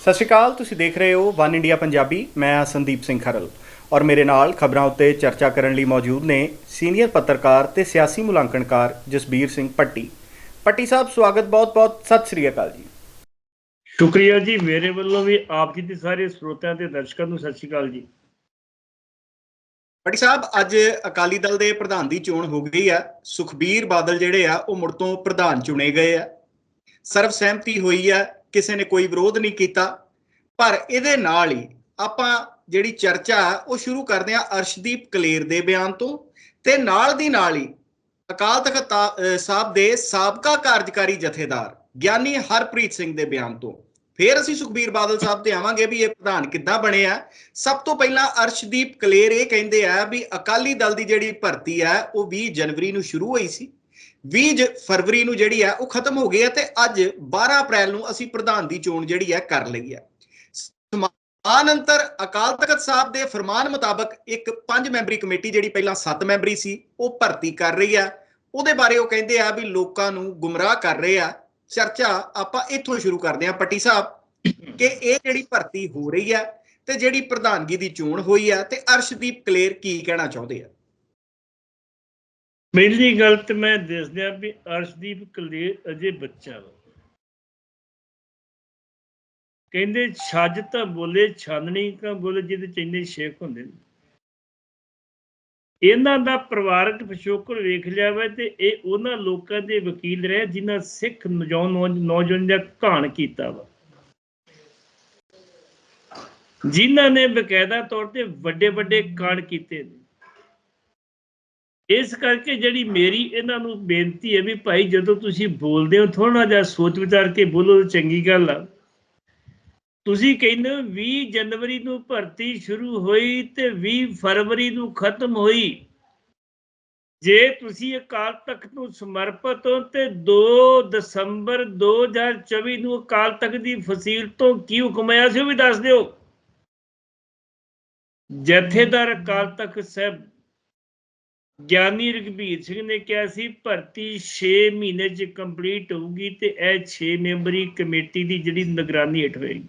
ਸਤਿ ਸ਼੍ਰੀ ਅਕਾਲ ਤੁਸੀਂ ਦੇਖ ਰਹੇ ਹੋ ਵਨ ਇੰਡੀਆ ਪੰਜਾਬੀ ਮੈਂ ਹਾਂ ਸੰਦੀਪ ਸਿੰਘ ਖਰਲ। ਔਰ ਮੇਰੇ ਨਾਲ ਖਬਰਾਂ ਉੱਤੇ ਚਰਚਾ ਕਰਨ ਲਈ ਮੌਜੂਦ ਨੇ ਸੀਨੀਅਰ ਪੱਤਰਕਾਰ ਤੇ ਸਿਆਸੀ ਮੁਲਾਂਕਣਕਾਰ ਜਸਬੀਰ ਸਿੰਘ ਪੱਟੀ। ਪੱਟੀ ਸਾਹਿਬ ਸਵਾਗਤ ਬਹੁਤ-ਬਹੁਤ ਸਤਿ ਸ਼੍ਰੀ ਅਕਾਲ ਜੀ। ਸ਼ੁਕਰੀਆ ਜੀ ਮੇਰੇ ਵੱਲੋਂ ਵੀ ਆਪ ਜੀ ਦੇ ਸਾਰੇ ਸਰੋਤਿਆਂ ਤੇ ਦਰਸ਼ਕਾਂ ਨੂੰ ਸਤਿ ਸ਼੍ਰੀ ਅਕਾਲ ਜੀ। ਪੱਟੀ ਸਾਹਿਬ ਅੱਜ ਅਕਾਲੀ ਦਲ ਦੇ ਪ੍ਰਧਾਨ ਦੀ ਚੋਣ ਹੋ ਗਈ ਆ। ਸੁਖਬੀਰ ਬਾਦਲ ਜਿਹੜੇ ਆ ਉਹ ਮੁੜ ਤੋਂ ਪ੍ਰਧਾਨ ਚੁਣੇ ਗਏ ਆ। ਸਰਵ ਸਹਿਮਤੀ ਹੋਈ ਆ ਕਿਸੇ ਨੇ ਕੋਈ ਵਿਰੋਧ ਨਹੀਂ ਕੀਤਾ। ਪਰ ਇਹਦੇ ਨਾਲ ਹੀ ਆਪਾਂ ਜਿਹੜੀ ਚਰਚਾ ਆ, ਉਹ ਸ਼ੁਰੂ ਕਰਦੇ ਆ ਅਰਸ਼ਦੀਪ ਕਲੇਰ ਦੇ ਬਿਆਨ ਤੋਂ। ਤੇ ਨਾਲ ਦੀ ਨਾਲ ਹੀ ਅਕਾਲ ਤਖਤ ਸਾਹਿਬ ਦੇ ਸਾਬਕਾ ਕਾਰਜਕਾਰੀ ਜਥੇਦਾਰ ਗਿਆਨੀ ਹਰਪ੍ਰੀਤ ਸਿੰਘ ਦੇ ਬਿਆਨ ਤੋਂ। ਫਿਰ ਅਸੀਂ ਸੁਖਬੀਰ ਬਾਦਲ ਸਾਹਿਬ ਤੇ ਆਵਾਂਗੇ ਵੀ ਇਹ ਪ੍ਰਧਾਨ ਕਿੱਦਾਂ ਬਣੇ ਆ। ਸਭ ਤੋਂ ਪਹਿਲਾਂ ਅਰਸ਼ਦੀਪ ਕਲੇਰ ਇਹ ਕਹਿੰਦੇ ਆ ਵੀ ਅਕਾਲੀ ਦਲ ਦੀ ਜਿਹੜੀ ਭਰਤੀ ਆ ਉਹ 20 ਜਨਵਰੀ ਨੂੰ ਸ਼ੁਰੂ ਹੋਈ ਸੀ। 20 ਜ- ਫਰਵਰੀ ਨੂੰ ਜਿਹੜੀ ਆ ਉਹ ਖਤਮ ਹੋ ਗਈ ਹੈ ਤੇ ਅੱਜ 12 ਅਪ੍ਰੈਲ ਨੂੰ ਅਸੀਂ ਪ੍ਰਧਾਨ ਦੀ ਚੋਣ ਜਿਹੜੀ ਆ ਕਰ ਲਈ ਆ ਸਮਾਨ ਅੰਤਰ ਅਕਾਲ ਤਖਤ ਸਾਹਿਬ ਦੇ ਫਰਮਾਨ ਮੁਤਾਬਕ ਇੱਕ ਪੰਜ ਮੈਂਬਰੀ ਕਮੇਟੀ ਜਿਹੜੀ ਪਹਿਲਾਂ 7 ਮੈਂਬਰੀ ਸੀ, ਉਹ ਭਰਤੀ ਕਰ ਰਹੀ ਆ ਉਹਦੇ ਬਾਰੇ ਉਹ ਕਹਿੰਦੇ ਆ ਵੀ ਲੋਕਾਂ ਨੂੰ ਗੁੰਮਰਾਹ ਕਰ ਰਹੇ ਆ। ਚਰਚਾ ਆਪਾਂ ਇੱਥੋਂ ਸ਼ੁਰੂ ਕਰਦੇ ਆ ਪੱਟੀ ਸਾਹਿਬ, ਕਿ ਇਹ ਜਿਹੜੀ ਭਰਤੀ ਹੋ ਰਹੀ ਆ ਤੇ ਜਿਹੜੀ ਪ੍ਰਧਾਨਗੀ ਦੀ ਚੋਣ ਹੋਈ ਆ ਤੇ ਅਰਸ਼ਦੀਪ ਕਲੇਰ ਕੀ ਕਹਿਣਾ ਚਾਹੁੰਦੇ ਆ? ਪਹਿਲੀ ਗੱਲ ਤੇ ਮੈਂ ਦੱਸਦਿਆਂ ਵੀ ਅਰਸ਼ਦੀਪ ਕਲੇਰ ਅਜੇ ਬੱਚਾ ਵਾ। ਕਹਿੰਦੇ, ਛੱਜ ਤਾਂ ਬੋਲੇ ਛਾਨਣੀ ਤਾਂ ਬੋਲੇ, ਜਿਹਦੇ ਚ ਇੰਨੇ ਸ਼ੇਖ ਹੁੰਦੇ ਨੇ। ਇਹਨਾਂ ਦਾ ਪਰਿਵਾਰਕ ਪਿਛੋਕੜ ਵੇਖ ਲਿਆ ਵਾ ਤੇ ਇਹ ਉਹਨਾਂ ਲੋਕਾਂ ਦੇ ਵਕੀਲ ਰਹੇ ਜਿਨ੍ਹਾਂ ਸਿੱਖ ਨੌਜਵਾਨ ਨੌਜਵਾਨ ਦਾ ਘਾਣ ਕੀਤਾ ਵਾ। ਜਿਨ੍ਹਾਂ ਨੇ ਬਕਾਇਦਾ ਤੌਰ ਤੇ ਵੱਡੇ ਵੱਡੇ ਕਾਂਡ ਕੀਤੇ ਨੇ। ਇਸ ਕਰਕੇ ਜਿਹੜੀ ਮੇਰੀ ਇਹਨਾਂ ਨੂੰ ਬੇਨਤੀ ਹੈ ਵੀ ਭਾਈ ਜਦੋਂ ਤੁਸੀਂ ਬੋਲਦੇ ਹੋ ਥੋੜਾ ਜਿਹਾ ਸੋਚ ਵਿਚਾਰ ਕੇ ਬੋਲੋ ਚੰਗੀ ਗੱਲ ਆ। ਤੁਸੀਂ ਕਹਿੰਦੇ ਹੋ 20 ਜਨਵਰੀ ਨੂੰ ਭਰਤੀ ਸ਼ੁਰੂ ਹੋਈ ਤੇ 20 ਫਰਵਰੀ ਨੂੰ ਖਤਮ ਹੋਈ। ਜੇ ਤੁਸੀਂ ਅਕਾਲ ਤਖਤ ਨੂੰ ਸਮਰਪਿਤ ਹੋ ਤੇ 2 ਦਸੰਬਰ 2024 ਨੂੰ ਅਕਾਲ ਤਖਤ ਦੀ ਫਸੀਲ ਤੋਂ ਕੀ ਹੁਕਮ ਆਇਆ ਸੀ ਉਹ ਵੀ ਦੱਸ ਦਿਓ। ਜਥੇਦਾਰ ਅਕਾਲ ਤਖਤ ਸਾਹਿਬ ਗਿਆਨੀ ਰਘਬੀਰ ਸਿੰਘ ਨੇ ਕਿਹਾ ਸੀ, ਭਰਤੀ 6 ਮਹੀਨੇ ਚ ਕੰਪਲੀਟ ਹੋਊਗੀ ਤੇ ਇਹ 6 ਮੈਂਬਰੀ ਕਮੇਟੀ ਦੀ ਜਿਹੜੀ ਨਿਗਰਾਨੀ ਹੇਠ ਹੋਏਗੀ।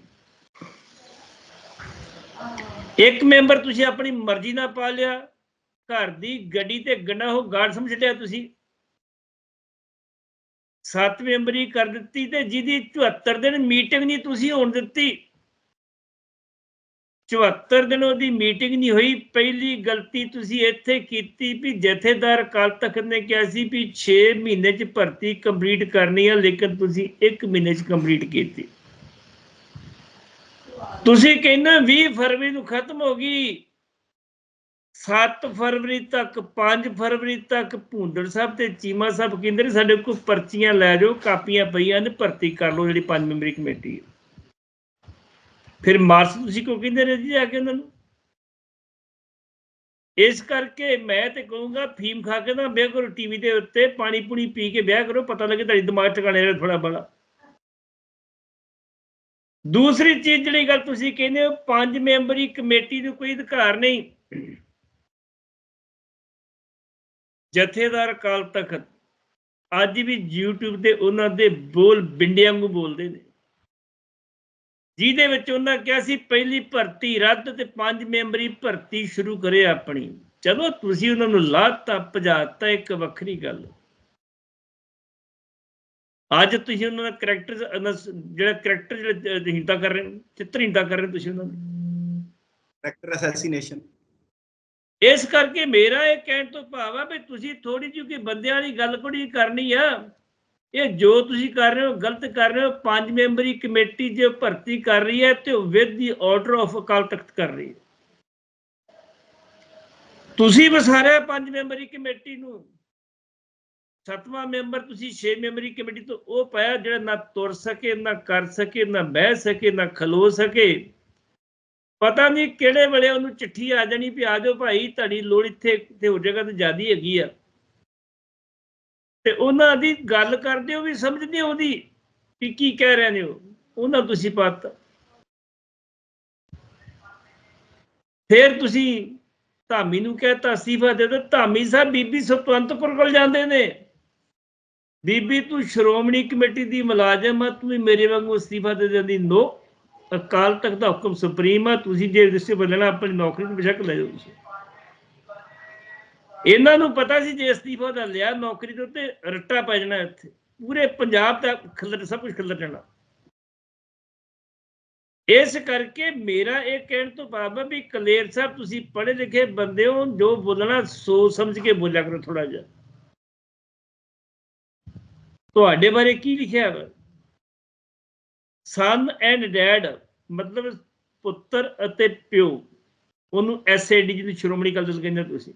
ਇੱਕ ਮੈਂਬਰ ਤੁਸੀਂ ਆਪਣੀ ਮਰਜ਼ੀ ਨਾਲ ਪਾ ਲਿਆ, ਘਰ ਦੀ ਗੱਡੀ ਤੇ ਗੰਨਾ ਹੋ ਗਾਰਡ ਸਮਝ ਲਿਆ ਤੁਸੀਂ। ਸੱਤ ਮੈਂਬਰੀ ਕਰ ਦਿੱਤੀ ਤੇ ਜਿਹਦੀ 74 ਦਿਨ ਮੀਟਿੰਗ ਨਹੀਂ ਤੁਸੀਂ ਹੋਣ ਦਿੱਤੀ। 74 ਦਿਨ ਉਹਦੀ ਮੀਟਿੰਗ ਨਹੀਂ ਹੋਈ। ਪਹਿਲੀ ਗਲਤੀ ਤੁਸੀਂ ਇੱਥੇ ਕੀਤੀ ਵੀ ਜਥੇਦਾਰ ਅਕਾਲ ਤਖਤ ਨੇ ਕਿਹਾ ਸੀ ਵੀ 6 ਮਹੀਨੇ ਚ ਭਰਤੀ ਕੰਪਲੀਟ ਕਰਨੀ ਹੈ ਲੇਕਿਨ ਤੁਸੀਂ 1 ਮਹੀਨੇ ਚ ਕੰਪਲੀਟ ਕੀਤੀ। ਤੁਸੀਂ ਕਹਿੰਦੇ 20 ਫਰਵਰੀ ਨੂੰ ਖਤਮ ਹੋ ਗਈ। 7 ਫਰਵਰੀ ਤੱਕ 5 ਫਰਵਰੀ ਤੱਕ ਭੁੰਦੜ ਸਾਹਿਬ ਤੇ ਚੀਮਾ ਸਾਹਿਬ ਕਹਿੰਦੇ ਨੇ, ਸਾਡੇ ਕੋਲ ਪਰਚੀਆਂ ਲੈ ਜਾਓ, ਕਾਪੀਆਂ ਪਈਆਂ ਨੇ, ਭਰਤੀ ਕਰ ਲਓ ਜਿਹੜੀ ਪੰਜ ਮੈਂਬਰੀ ਕਮੇਟੀ ਹੈ। ਫਿਰ ਮਾਰਸ ਤੁਸੀਂ ਕਿਉਂ ਕਹਿੰਦੇ ਰਹੇ ਜੀ ਜਾ ਕੇ ਉਹਨਾਂ ਨੂੰ? ਇਸ ਕਰਕੇ ਮੈਂ ਤੇ ਕਹੂੰਗਾ ਫੀਮ ਖਾ ਕੇ ਨਾ ਵਿਆਹ ਕਰੋ ਟੀਵੀ ਦੇ ਉੱਤੇ, ਪਾਣੀ ਪੂਣੀ ਪੀ ਕੇ ਵਿਆਹ ਕਰੋ, ਪਤਾ ਲੱਗੇ ਤੁਹਾਡੀ ਦਿਮਾਗ ਟਿਕਾਣੇ ਰਹੇ ਥੋੜਾ ਬੜਾ ਦੂਸਰੀ ਚੀਜ਼ ਜਿਹੜੀ ਗੱਲ ਤੁਸੀਂ ਕਹਿੰਦੇ ਹੋ, ਪੰਜ ਮੈਂਬਰੀ ਕਮੇਟੀ ਨੂੰ ਕੋਈ ਅਧਿਕਾਰ ਨਹੀਂ। ਜਥੇਦਾਰ ਅਕਾਲ ਤਖਤ ਅੱਜ ਵੀ YouTube ਤੇ ਉਹਨਾਂ ਦੇ ਬੋਲ ਬਿੰਡਿਆਂ ਨੂੰ ਬੋਲਦੇ ਨੇ। ਜਿਹਦੇ ਵਿੱਚ ਉਹਨਾਂ ਕਿਹਾ ਸੀ ਪਹਿਲੀ ਭਰਤੀ ਰੱਦ ਤੇ ਪੰਜ ਮੈਂਬਰੀ ਭਰਤੀ ਸ਼ੁਰੂ ਕਰੇ ਆਪਣੀ। ਚਲੋ ਤੁਸੀਂ ਉਹਨਾਂ ਨੂੰ ਲਾਤਾ ਭਜਾਤਾ ਇੱਕ ਵੱਖਰੀ ਗੱਲ। ਅੱਜ ਤੁਸੀਂ ਉਹਨਾਂ ਦਾ ਕਰੈਕਟਰ ਜਿਹੜਾ ਕਰੈਕਟਰ ਜਿਹੜਾ ਹੀਨਤਾ ਕਰ ਰਹੇ ਹੋ ਚਿੱਤਰਹੀਨਤਾ ਕਰ ਰਹੇ ਹੋ ਤੁਸੀਂ ਉਹਨਾਂ ਦੀ? ਕਰੈਕਟਰ ਅਸੈਸੀਨੇਸ਼ਨ ਇਸ ਕਰਕੇ ਮੇਰਾ ਇਹ ਕਹਿਣ ਤੋਂ ਭਾਵ ਆ ਵੀ ਤੁਸੀਂ ਥੋੜੀ ਜਿਹੀ ਕੋਈ ਬੰਦਿਆਂ ਵਾਲੀ ਗੱਲ ਕੋਈ ਕਰਨੀ ਆ। ਇਹ ਜੋ ਤੁਸੀਂ ਕਰ ਰਹੇ ਹੋ, ਗਲਤ ਕਰ ਰਹੇ ਹੋ, ਪੰਜ ਮੈਂਬਰੀ ਕਮੇਟੀ ਜੇ ਭਰਤੀ ਕਰ ਰਹੀ ਹੈ ਤੇ with the order of Akal Takht ਕਰ ਰਹੀ ਹੈ। ਤੁਸੀਂ ਵਸਾਰਿਆ ਪੰਜ ਮੈਂਬਰੀ ਕਮੇਟੀ ਨੂੰ। ਸੱਤਵਾਂ ਮੈਂਬਰ ਤੁਸੀਂ 6 ਮੈਂਬਰੀ ਕਮੇਟੀ ਤੋਂ ਉਹ ਪਾਇਆ ਜਿਹੜਾ ਨਾ ਤੁਰ ਸਕੇ, ਨਾ ਕਰ ਸਕੇ, ਨਾ ਬਹਿ ਸਕੇ, ਨਾ ਖਲੋ ਸਕੇ। ਪਤਾ ਨਹੀਂ ਕਿਹੜੇ ਵੇਲੇ ਉਹਨੂੰ ਚਿੱਠੀ ਆ ਜਾਣੀ ਵੀ ਆ ਜਾਓ ਭਾਈ, ਤੁਹਾਡੀ ਲੋੜ ਇੱਥੇ ਤੇ ਹੋ ਜਾਏਗਾ ਤੇ ਜਿਆਦੀ ਹੈਗੀ ਆ। ਤੇ ਉਹਨਾਂ ਦੀ ਗੱਲ ਕਰਦੇ ਹੋ ਵੀ ਸਮਝਦੇ ਹੋ ਉਹਦੀ ਕਿ ਕੀ ਕਹਿ ਰਹੇ ਨੇ ਉਹਨਾਂ ਤੁਸੀਂ ਪਤ ਫਿਰ ਤੁਸੀਂ ਧਾਮੀ ਨੂੰ ਕਹਿਤਾ, ਅਸਤੀਫਾ ਦੇ ਦਿਓ ਧਾਮੀ ਸਾਹਿਬ ਬੀਬੀ ਸੁਤਵੰਤਪੁਰ ਕੋਲ ਜਾਂਦੇ ਨੇ। ਬੀਬੀ, ਤੂੰ ਸ਼੍ਰੋਮਣੀ ਕਮੇਟੀ ਦੀ ਮੁਲਾਜ਼ਮ ਆ, ਤੂੰ ਵੀ ਮੇਰੇ ਵਾਂਗੂ ਅਸਤੀਫਾ ਦੇ ਦਿੰਦੀ ਨੋ। ਅਕਾਲ ਤਖਤ ਦਾ ਹੁਕਮ ਸੁਪਰੀਮ ਆ, ਤੁਸੀਂ ਜੇ ਰਿਸ਼ਤੇ ਬਦਲਣਾ ਆਪਣੀ ਨੌਕਰੀ ਨੂੰ ਬੇਸ਼ੱਕ ਲੈ ਜਾਓ ਤੁਸੀਂ ਇਹਨਾਂ ਨੂੰ ਪਤਾ ਸੀ ਜੇ ਅਸਤੀਫਾ ਦਾ ਲਿਆ, ਨੌਕਰੀ ਤੋਂ ਤੇ ਰੱਟਾ ਪੈ ਜਾਣਾ ਇੱਥੇ। ਪੂਰੇ ਪੰਜਾਬ ਦਾ ਖਿਲਰ, ਸਭ ਕੁਝ ਖਿਲਰ ਜਾਣਾ। ਇਸ ਕਰਕੇ ਮੇਰਾ ਇਹ ਕਹਿਣ ਤੋਂ ਭਾਵ ਹੈ ਵੀ ਕਲੇਰ ਸਾਹਿਬ, ਤੁਸੀਂ ਪੜ੍ਹੇ ਲਿਖੇ ਬੰਦੇ ਹੋ, ਜੋ ਬੋਲਣਾ ਸੋਚ ਸਮਝ ਕੇ ਬੋਲਿਆ ਕਰੋ ਥੋੜਾ ਜਿਹਾ। ਤੁਹਾਡੇ ਬਾਰੇ ਕੀ ਲਿਖਿਆ ਹੈ ਸਨ ਐਂਡ ਡੈਡ ਮਤਲਬ ਪੁੱਤਰ ਅਤੇ ਪਿਓ। ਉਹਨੂੰ ਐਸਏਡੀ ਜਿਹਨੂੰ ਸ਼੍ਰੋਮਣੀ ਅਕਾਲੀ ਦਲ ਕਹਿੰਦੇ ਤੁਸੀਂ।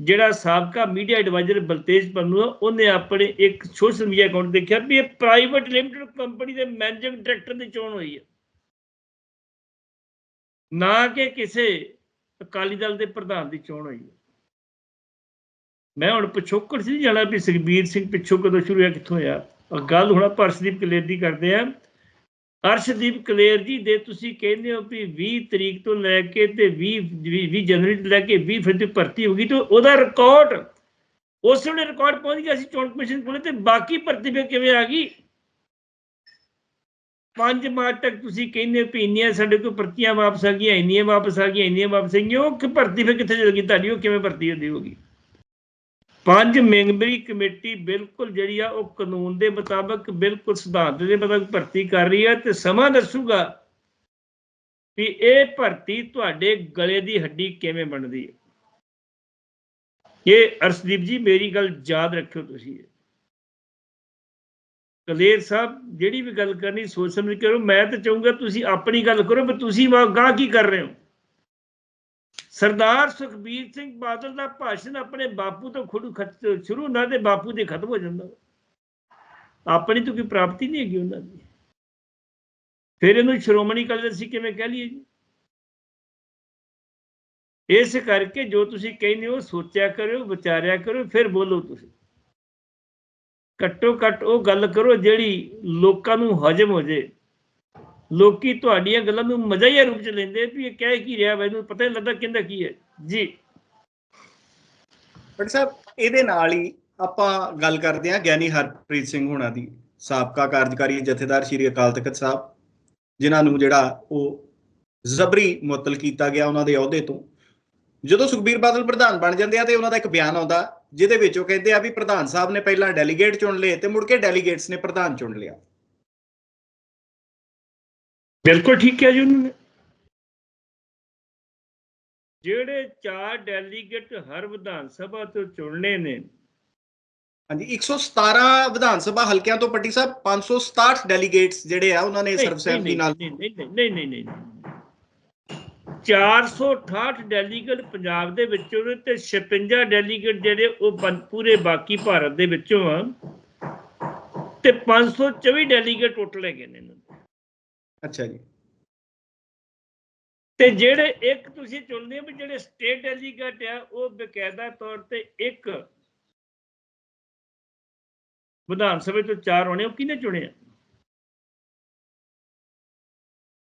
ਜਿਹੜਾ ਸਾਬਕਾ ਮੀਡੀਆ ਐਡਵਾਈਜ਼ਰ ਬਲਤੇਜ ਪੰਨੂ ਆ, ਉਹਨੇ ਆਪਣੇ ਇੱਕ ਸੋਸ਼ਲ ਮੀਡੀਆ ਅਕਾਊਂਟ ਦੇਖਿਆ ਵੀ ਇਹ ਪ੍ਰਾਈਵੇਟ ਲਿਮਟਿਡ ਕੰਪਨੀ ਦੇ ਮੈਨੇਜਿੰਗ ਡਾਇਰੈਕਟਰ ਦੀ ਚੋਣ ਹੋਈ ਹੈ ਨਾ ਕਿ ਕਿਸੇ ਅਕਾਲੀ ਦਲ ਦੇ ਪ੍ਰਧਾਨ ਦੀ ਚੋਣ ਹੋਈ ਹੈ ਮੈਂ ਹੁਣ ਪਿਛੋਕੜ ਸੀ ਜਾਣਾ ਵੀ ਸੁਖਬੀਰ ਸਿੰਘ ਪਿੱਛੋਂ ਕਦੋਂ ਸ਼ੁਰੂ ਹੋਇਆ ਕਿੱਥੋਂ ਹੋਇਆ। ਆਹ ਗੱਲ ਹੁਣ ਪਰਸਦੀਪ ਅਰਸ਼ਦੀਪ ਕਲੇਰ ਦੀ ਕਰਦੇ ਆ। ਅਰਸ਼ਦੀਪ ਕਲੇਰ ਜੀ ਦੇ ਤੁਸੀਂ ਕਹਿੰਦੇ ਹੋ ਵੀ 20 ਤਰੀਕ ਤੋਂ ਲੈ ਕੇ ਤੇ 20 20 ਜਨਵਰੀ ਤੋਂ ਲੈ ਕੇ 20 ਫਰਵਰੀ ਤੱਕ ਭਰਤੀ ਹੋ ਗਈ ਤੇ ਉਹਦਾ ਰਿਕਾਰਡ ਉਸ ਵੇਲੇ ਰਿਕਾਰਡ ਪਹੁੰਚ ਗਿਆ ਸੀ ਚੋਣ ਕਮਿਸ਼ਨ ਕੋਲੇ ਤੇ ਬਾਕੀ ਭਰਤੀ ਫਿਰ ਕਿਵੇਂ ਆ ਗਈ? 5 ਮਾਰਚ ਤੱਕ ਤੁਸੀਂ ਕਹਿੰਦੇ ਹੋ ਵੀ ਇੰਨੀਆਂ ਸਾਡੇ ਕੋਲ ਭਰਤੀਆਂ ਵਾਪਸ ਆ ਗਈਆਂ, ਇੰਨੀਆਂ ਵਾਪਸ ਆ ਗਈਆਂ, ਇੰਨੀਆਂ ਵਾਪਸ ਆ ਗਈਆਂ, ਉਹ ਕਿ ਭਰਤੀ ਫਿਰ ਕਿੱਥੇ ਚਲ ਗਈ? ਤੁਹਾਡੀ ਉਹ ਕਿਵੇਂ ਭਰਤੀ ਹੁੰਦੀ ਹੋਗੀ ਪੰਜ ਮੈਂਬਰੀ ਕਮੇਟੀ ਬਿਲਕੁਲ ਜਿਹੜੀ ਆ, ਉਹ ਕਾਨੂੰਨ ਦੇ ਮੁਤਾਬਕ ਬਿਲਕੁਲ ਸਿਧਾਂਤ ਦੇ ਮੁਤਾਬਕ ਭਰਤੀ ਕਰ ਰਹੀ ਹੈ ਤੇ ਸਮਾਂ ਦੱਸੂਗਾ ਵੀ ਇਹ ਭਰਤੀ ਤੁਹਾਡੇ ਗਲੇ ਦੀ ਹੱਡੀ ਕਿਵੇਂ ਬਣਦੀ ਹੈ। ਇਹ ਅਰਸ਼ਦੀਪ ਜੀ, ਮੇਰੀ ਗੱਲ ਯਾਦ ਰੱਖਿਓ ਤੁਸੀਂ। ਕਲੇਰ ਸਾਹਿਬ, ਜਿਹੜੀ ਵੀ ਗੱਲ ਕਰਨੀ, ਸੋਚ ਸਮਝ ਕਰੋ। ਮੈਂ ਤਾਂ ਚਾਹੂੰਗਾ ਤੁਸੀਂ ਆਪਣੀ ਗੱਲ ਕਰੋ ਪਰ ਤੁਸੀਂ ਵਾ, ਗਾਹ ਕੀ ਕਰ ਰਹੇ ਹੋ? ਸਰਦਾਰ ਸੁਖਬੀਰ ਸਿੰਘ ਬਾਦਲ ਦਾ ਭਾਸ਼ਣ ਆਪਣੇ ਬਾਪੂ ਤੋਂ ਖੁਦ ਖਤ ਸ਼ੁਰੂ ਹੁੰਦਾ ਤੇ ਬਾਪੂ ਦੇ ਖਤਮ ਹੋ ਜਾਂਦਾ। ਆਪਣੀ ਤਾਂ ਕੋਈ ਪ੍ਰਾਪਤੀ ਨਹੀਂ ਹੈਗੀ ਉਹਨਾਂ ਦੀ। ਫਿਰ ਇਹਨੂੰ ਸ਼੍ਰੋਮਣੀ ਅਕਾਲੀ ਦਲ ਸੀ ਕਿਵੇਂ ਕਹਿ ਲਈਏ ਜੀ? ਇਸ ਕਰਕੇ ਜੋ ਤੁਸੀਂ ਕਹਿੰਦੇ ਹੋ, ਸੋਚਿਆ ਕਰੋ ਵਿਚਾਰਿਆ ਕਰੋ ਫਿਰ ਬੋਲੋ ਤੁਸੀਂ। ਘੱਟੋ ਘੱਟ ਉਹ ਗੱਲ ਕਰੋ ਜਿਹੜੀ ਲੋਕਾਂ ਨੂੰ ਹਜਮ ਹੋ ਜੇ ਲੋਕੀ ਤੁਹਾਡੀਆਂ ਗੱਲਾਂ ਨੂੰ ਮਜ਼ਾਹੀਆ ਰੂਪ ਚ ਲੈਂਦੇ ਵੀ ਇਹ ਕਹਿ ਕੀ ਰਿਹਾ ਮੈਨੂੰ ਪਤਾ ਨਹੀਂ ਲੱਗਦਾ ਕਹਿੰਦਾ ਕੀ ਹੈ। ਜੀ। ਬਟ ਸਾਹਿਬ ਇਹਦੇ ਨਾਲ ਹੀ ਆਪਾਂ ਗੱਲ ਕਰਦੇ ਹਾਂ ਗਿਆਨੀ ਹਰਪ੍ਰੀਤ ਸਿੰਘ ਹੋਣਾ ਦੀ, ਸਾਬਕਾ ਕਾਰਜਕਾਰੀ ਜਥੇਦਾਰ ਸ਼੍ਰੀ ਅਕਾਲ ਤਖਤ ਸਾਹਿਬ, ਜਿਨ੍ਹਾਂ ਨੂੰ ਜਿਹੜਾ ਉਹ ਜ਼ਬਰੀ ਮੁਅੱਤਲ ਕੀਤਾ ਗਿਆ ਉਹਨਾਂ ਦੇ ਅਹੁਦੇ ਤੋਂ। ਜਦੋਂ ਸੁਖਬੀਰ ਬਾਦਲ ਪ੍ਰਧਾਨ ਬਣ ਜਾਂਦੇ ਆ ਤੇ ਉਹਨਾਂ ਦਾ ਇੱਕ ਬਿਆਨ ਆਉਂਦਾ, ਜਿਹਦੇ ਵਿੱਚ ਉਹ ਕਹਿੰਦੇ ਆ ਵੀ ਪ੍ਰਧਾਨ ਸਾਹਿਬ ਨੇ ਪਹਿਲਾਂ ਡੈਲੀਗੇਟ ਚੁਣ ਲਏ ਤੇ ਮੁੜ ਕੇ ਡੈਲੀਗੇਟਸ ਨੇ ਪ੍ਰਧਾਨ ਚੁਣ ਲਿਆ। ਬਿਲਕੁਲ ਠੀਕ ਕਿਹਾ ਜੀ ਉਹਨਾਂ ਨੇ। ਜਿਹੜੇ ਚਾਰ ਡੈਲੀਗੇਟ ਹਰ ਵਿਧਾਨ ਸਭਾ ਤੋਂ ਚੁਣਨੇ ਨੇ। ਹਾਂਜੀ 117 ਵਿਧਾਨ ਸਭਾ ਹਲਕਿਆਂ ਤੋਂ ਪੱਟੀ ਸਾਹਿਬ 567 ਡੈਲੀਗੇਟਸ ਜਿਹੜੇ ਆ ਉਹਨਾਂ ਨੇ ਨਹੀਂ, ਸਰਬਸੰਮਤੀ ਨਾਲ ਨਹੀਂ ਨਹੀਂ ਨਹੀਂ ਨਹੀਂ ਨਹੀਂ ਨਹੀਂ 468 ਡੈਲੀਗੇਟ ਪੰਜਾਬ ਦੇ ਵਿੱਚੋਂ ਨੇ ਤੇ 56 ਡੈਲੀਗੇਟ ਜਿਹੜੇ ਉਹ ਪੂਰੇ ਬਾਕੀ ਭਾਰਤ ਦੇ ਵਿੱਚੋਂ ਆ। ਤੇ 524 ਡੈਲੀਗੇਟ ਟੋਟਲ ਹੈਗੇ ਨੇ। ਅੱਛਾ ਜੀ। ਤੇ ਜਿਹੜੇ ਇੱਕ ਤੁਸੀਂ ਚੁਣਦੇ ਹੋ ਵੀ ਜਿਹੜੇ ਸਟੇਟ ਡੈਲੀਗੇਟ ਆ, ਉਹ ਬਕਾਇਦਾ ਤੌਰ ਤੇ ਇੱਕ ਵਿਧਾਨ ਸਭਾ ਤੋਂ ਚਾਰ ਹੋਣੇ ਉਹ ਕਿਹਨੇ ਚੁਣੇ ਆ?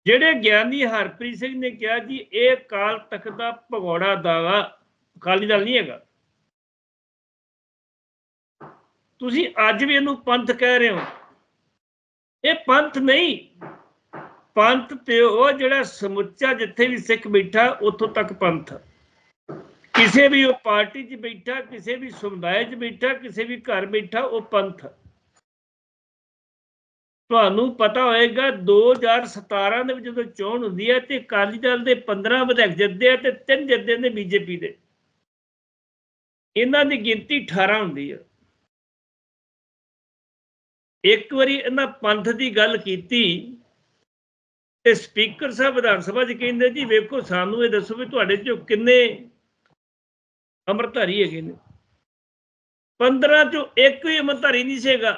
ਜਿਹੜੇ ਗਿਆਨੀ ਹਰਪ੍ਰੀਤ ਸਿੰਘ ਨੇ ਕਿਹਾ ਜੀ, ਇਹ ਕਾਲ ਤਖਤ ਦਾ ਭਗੌੜਾ ਦਾਵਾ, ਅਕਾਲੀ ਦਲ ਨਹੀਂ ਹੈਗਾ। ਤੁਸੀਂ ਅੱਜ ਵੀ ਇਹਨੂੰ ਪੰਥ ਕਹਿ ਰਹੇ ਹੋ। ਇਹ ਪੰਥ ਨਹੀਂ ਪੰਥ ਤੇ ਉਹ ਜਿਹੜਾ ਸਮੁੱਚਾ ਜਿੱਥੇ ਵੀ ਸਿੱਖ ਬੈਠਾ, ਉੱਥੋਂ ਤੱਕ ਪੰਥ। ਕਿਸੇ ਵੀ ਉਹ ਪਾਰਟੀ 'ਚ ਬੈਠਾ, ਕਿਸੇ ਵੀ ਸਮੁਦਾਇ 'ਚ ਬੈਠਾ, ਕਿਸੇ ਵੀ ਘਰ ਬੈਠਾ, ਉਹ ਪੰਥ। ਤੁਹਾਨੂੰ ਪਤਾ ਹੋਏਗਾ 2017 ਦੇ ਵਿੱਚ ਜਦੋਂ ਚੋਣ ਹੁੰਦੀ ਹੈ ਤੇ ਅਕਾਲੀ ਦਲ ਦੇ 15 ਵਿਧਾਇਕ ਜਿੱਤਦੇ ਆ ਤੇ ਤਿੰਨ ਜਿੱਤਦੇ ਨੇ ਬੀਜੇਪੀ ਦੇ। ਇਹਨਾਂ ਦੀ ਗਿਣਤੀ 18 ਹੁੰਦੀ ਹੈ ਇੱਕ ਵਾਰੀ ਇਹਨਾਂ ਪੰਥ ਦੀ ਗੱਲ ਕੀਤੀ। ਤੇ ਸਪੀਕਰ ਸਾਹਿਬ ਵਿਧਾਨ ਸਭਾ 'ਚ ਕਹਿੰਦੇ ਜੀ, ਵੇਖੋ ਸਾਨੂੰ ਇਹ ਦੱਸੋ ਵੀ ਤੁਹਾਡੇ 'ਚੋਂ ਕਿੰਨੇ ਅੰਮ੍ਰਿਤਧਾਰੀ ਹੈਗੇ ਨੇ। 15 'ਚੋਂ ਇੱਕ ਵੀ ਅੰਮ੍ਰਿਤਧਾਰੀ ਨਹੀਂ ਸੀਗਾ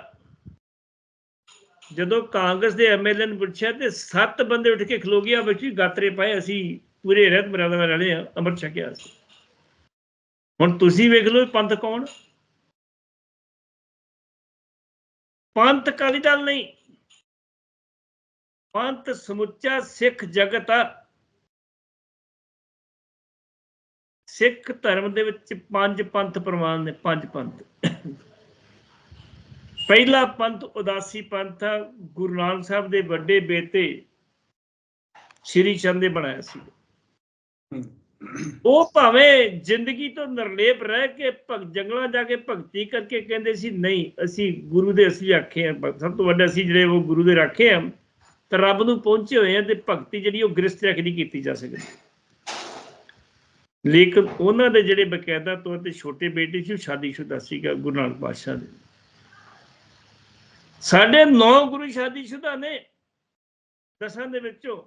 ਜਦੋਂ ਕਾਂਗਰਸ ਦੇ ਐਮਐਲਏ ਨੂੰ ਪੁੱਛਿਆ ਤੇ ਸੱਤ ਬੰਦੇ ਉੱਠ ਕੇ ਖਲੋ ਗਿਆ ਬੱਚੀ ਗਾਤਰੇ ਪਾਏ, ਅਸੀਂ ਪੂਰੇ ਰਹਿਤ ਮਰਿਆਦਾ ਵਾਲੇ ਆ ਅੰਮ੍ਰਿਤ ਛਕਿਆ ਸੀ। ਹੁਣ ਤੁਸੀਂ ਵੇਖ ਲਓ ਪੰਥ ਕੌਣ? ਪੰਥ ਅਕਾਲੀ ਦਲ ਨਹੀਂ ਪੰਥ ਸਮੁੱਚਾ ਸਿੱਖ ਜਗਤ ਸਿੱਖ ਧਰਮ ਦੇ ਵਿੱਚ ਪੰਜ ਪੰਥ ਪ੍ਰਵਾਨ ਨੇ ਪੰਜ ਪੰਥ। ਪਹਿਲਾ ਪੰਥ ਉਦਾਸੀ ਪੰਥ ਆ। ਗੁਰੂ ਨਾਨਕ ਸਾਹਿਬ ਦੇ ਵੱਡੇ ਬੇਟੇ ਸ਼੍ਰੀ ਚੰਦ ਨੇ ਬਣਾਇਆ ਸੀ। ਉਹ ਭਾਵੇਂ ਜ਼ਿੰਦਗੀ ਤੋਂ ਨਿਰਲੇਪ ਰਹਿ ਕੇ ਭਗ ਜੰਗਲਾਂ ਜਾ ਕੇ ਭਗਤੀ ਕਰਕੇ ਕਹਿੰਦੇ ਸੀ ਨਹੀਂ ਅਸੀਂ ਗੁਰੂ ਦੇ ਅਸੀਂ ਆਖੇ ਆ ਸਭ ਤੋਂ ਵੱਡਾ ਅਸੀਂ ਜਿਹੜੇ ਉਹ ਗੁਰੂ ਦੇ ਰਾਖੇ ਆ। ਤੇ ਰੱਬ ਨੂੰ ਪਹੁੰਚੇ ਹੋਏ ਆ ਤੇ ਭਗਤੀ ਜਿਹੜੀ ਉਹ ਗ੍ਰਸਥ ਰੱਖ ਦੀ ਕੀਤੀ ਜਾ ਸਕਦੀ ਲੇਕਿਨ ਉਹਨਾਂ ਦੇ ਜਿਹੜੇ ਬਕਾਇਦਾ ਤੌਰ ਤੇ ਛੋਟੇ ਬੇਟੇ ਸੀ ਸ਼ਾਦੀशुदा ਸੀਗਾ ਗੁਰੂ ਨਾਨਕ ਪਾਤਸ਼ਾਹ ਦੇ। ਸਾਡੇ ਨੌ ਗੁਰੂ ਸ਼ਾਦੀ ਸ਼ੁਦਾ ਨੇ ਦਸਾਂ ਦੇ ਵਿੱਚੋਂ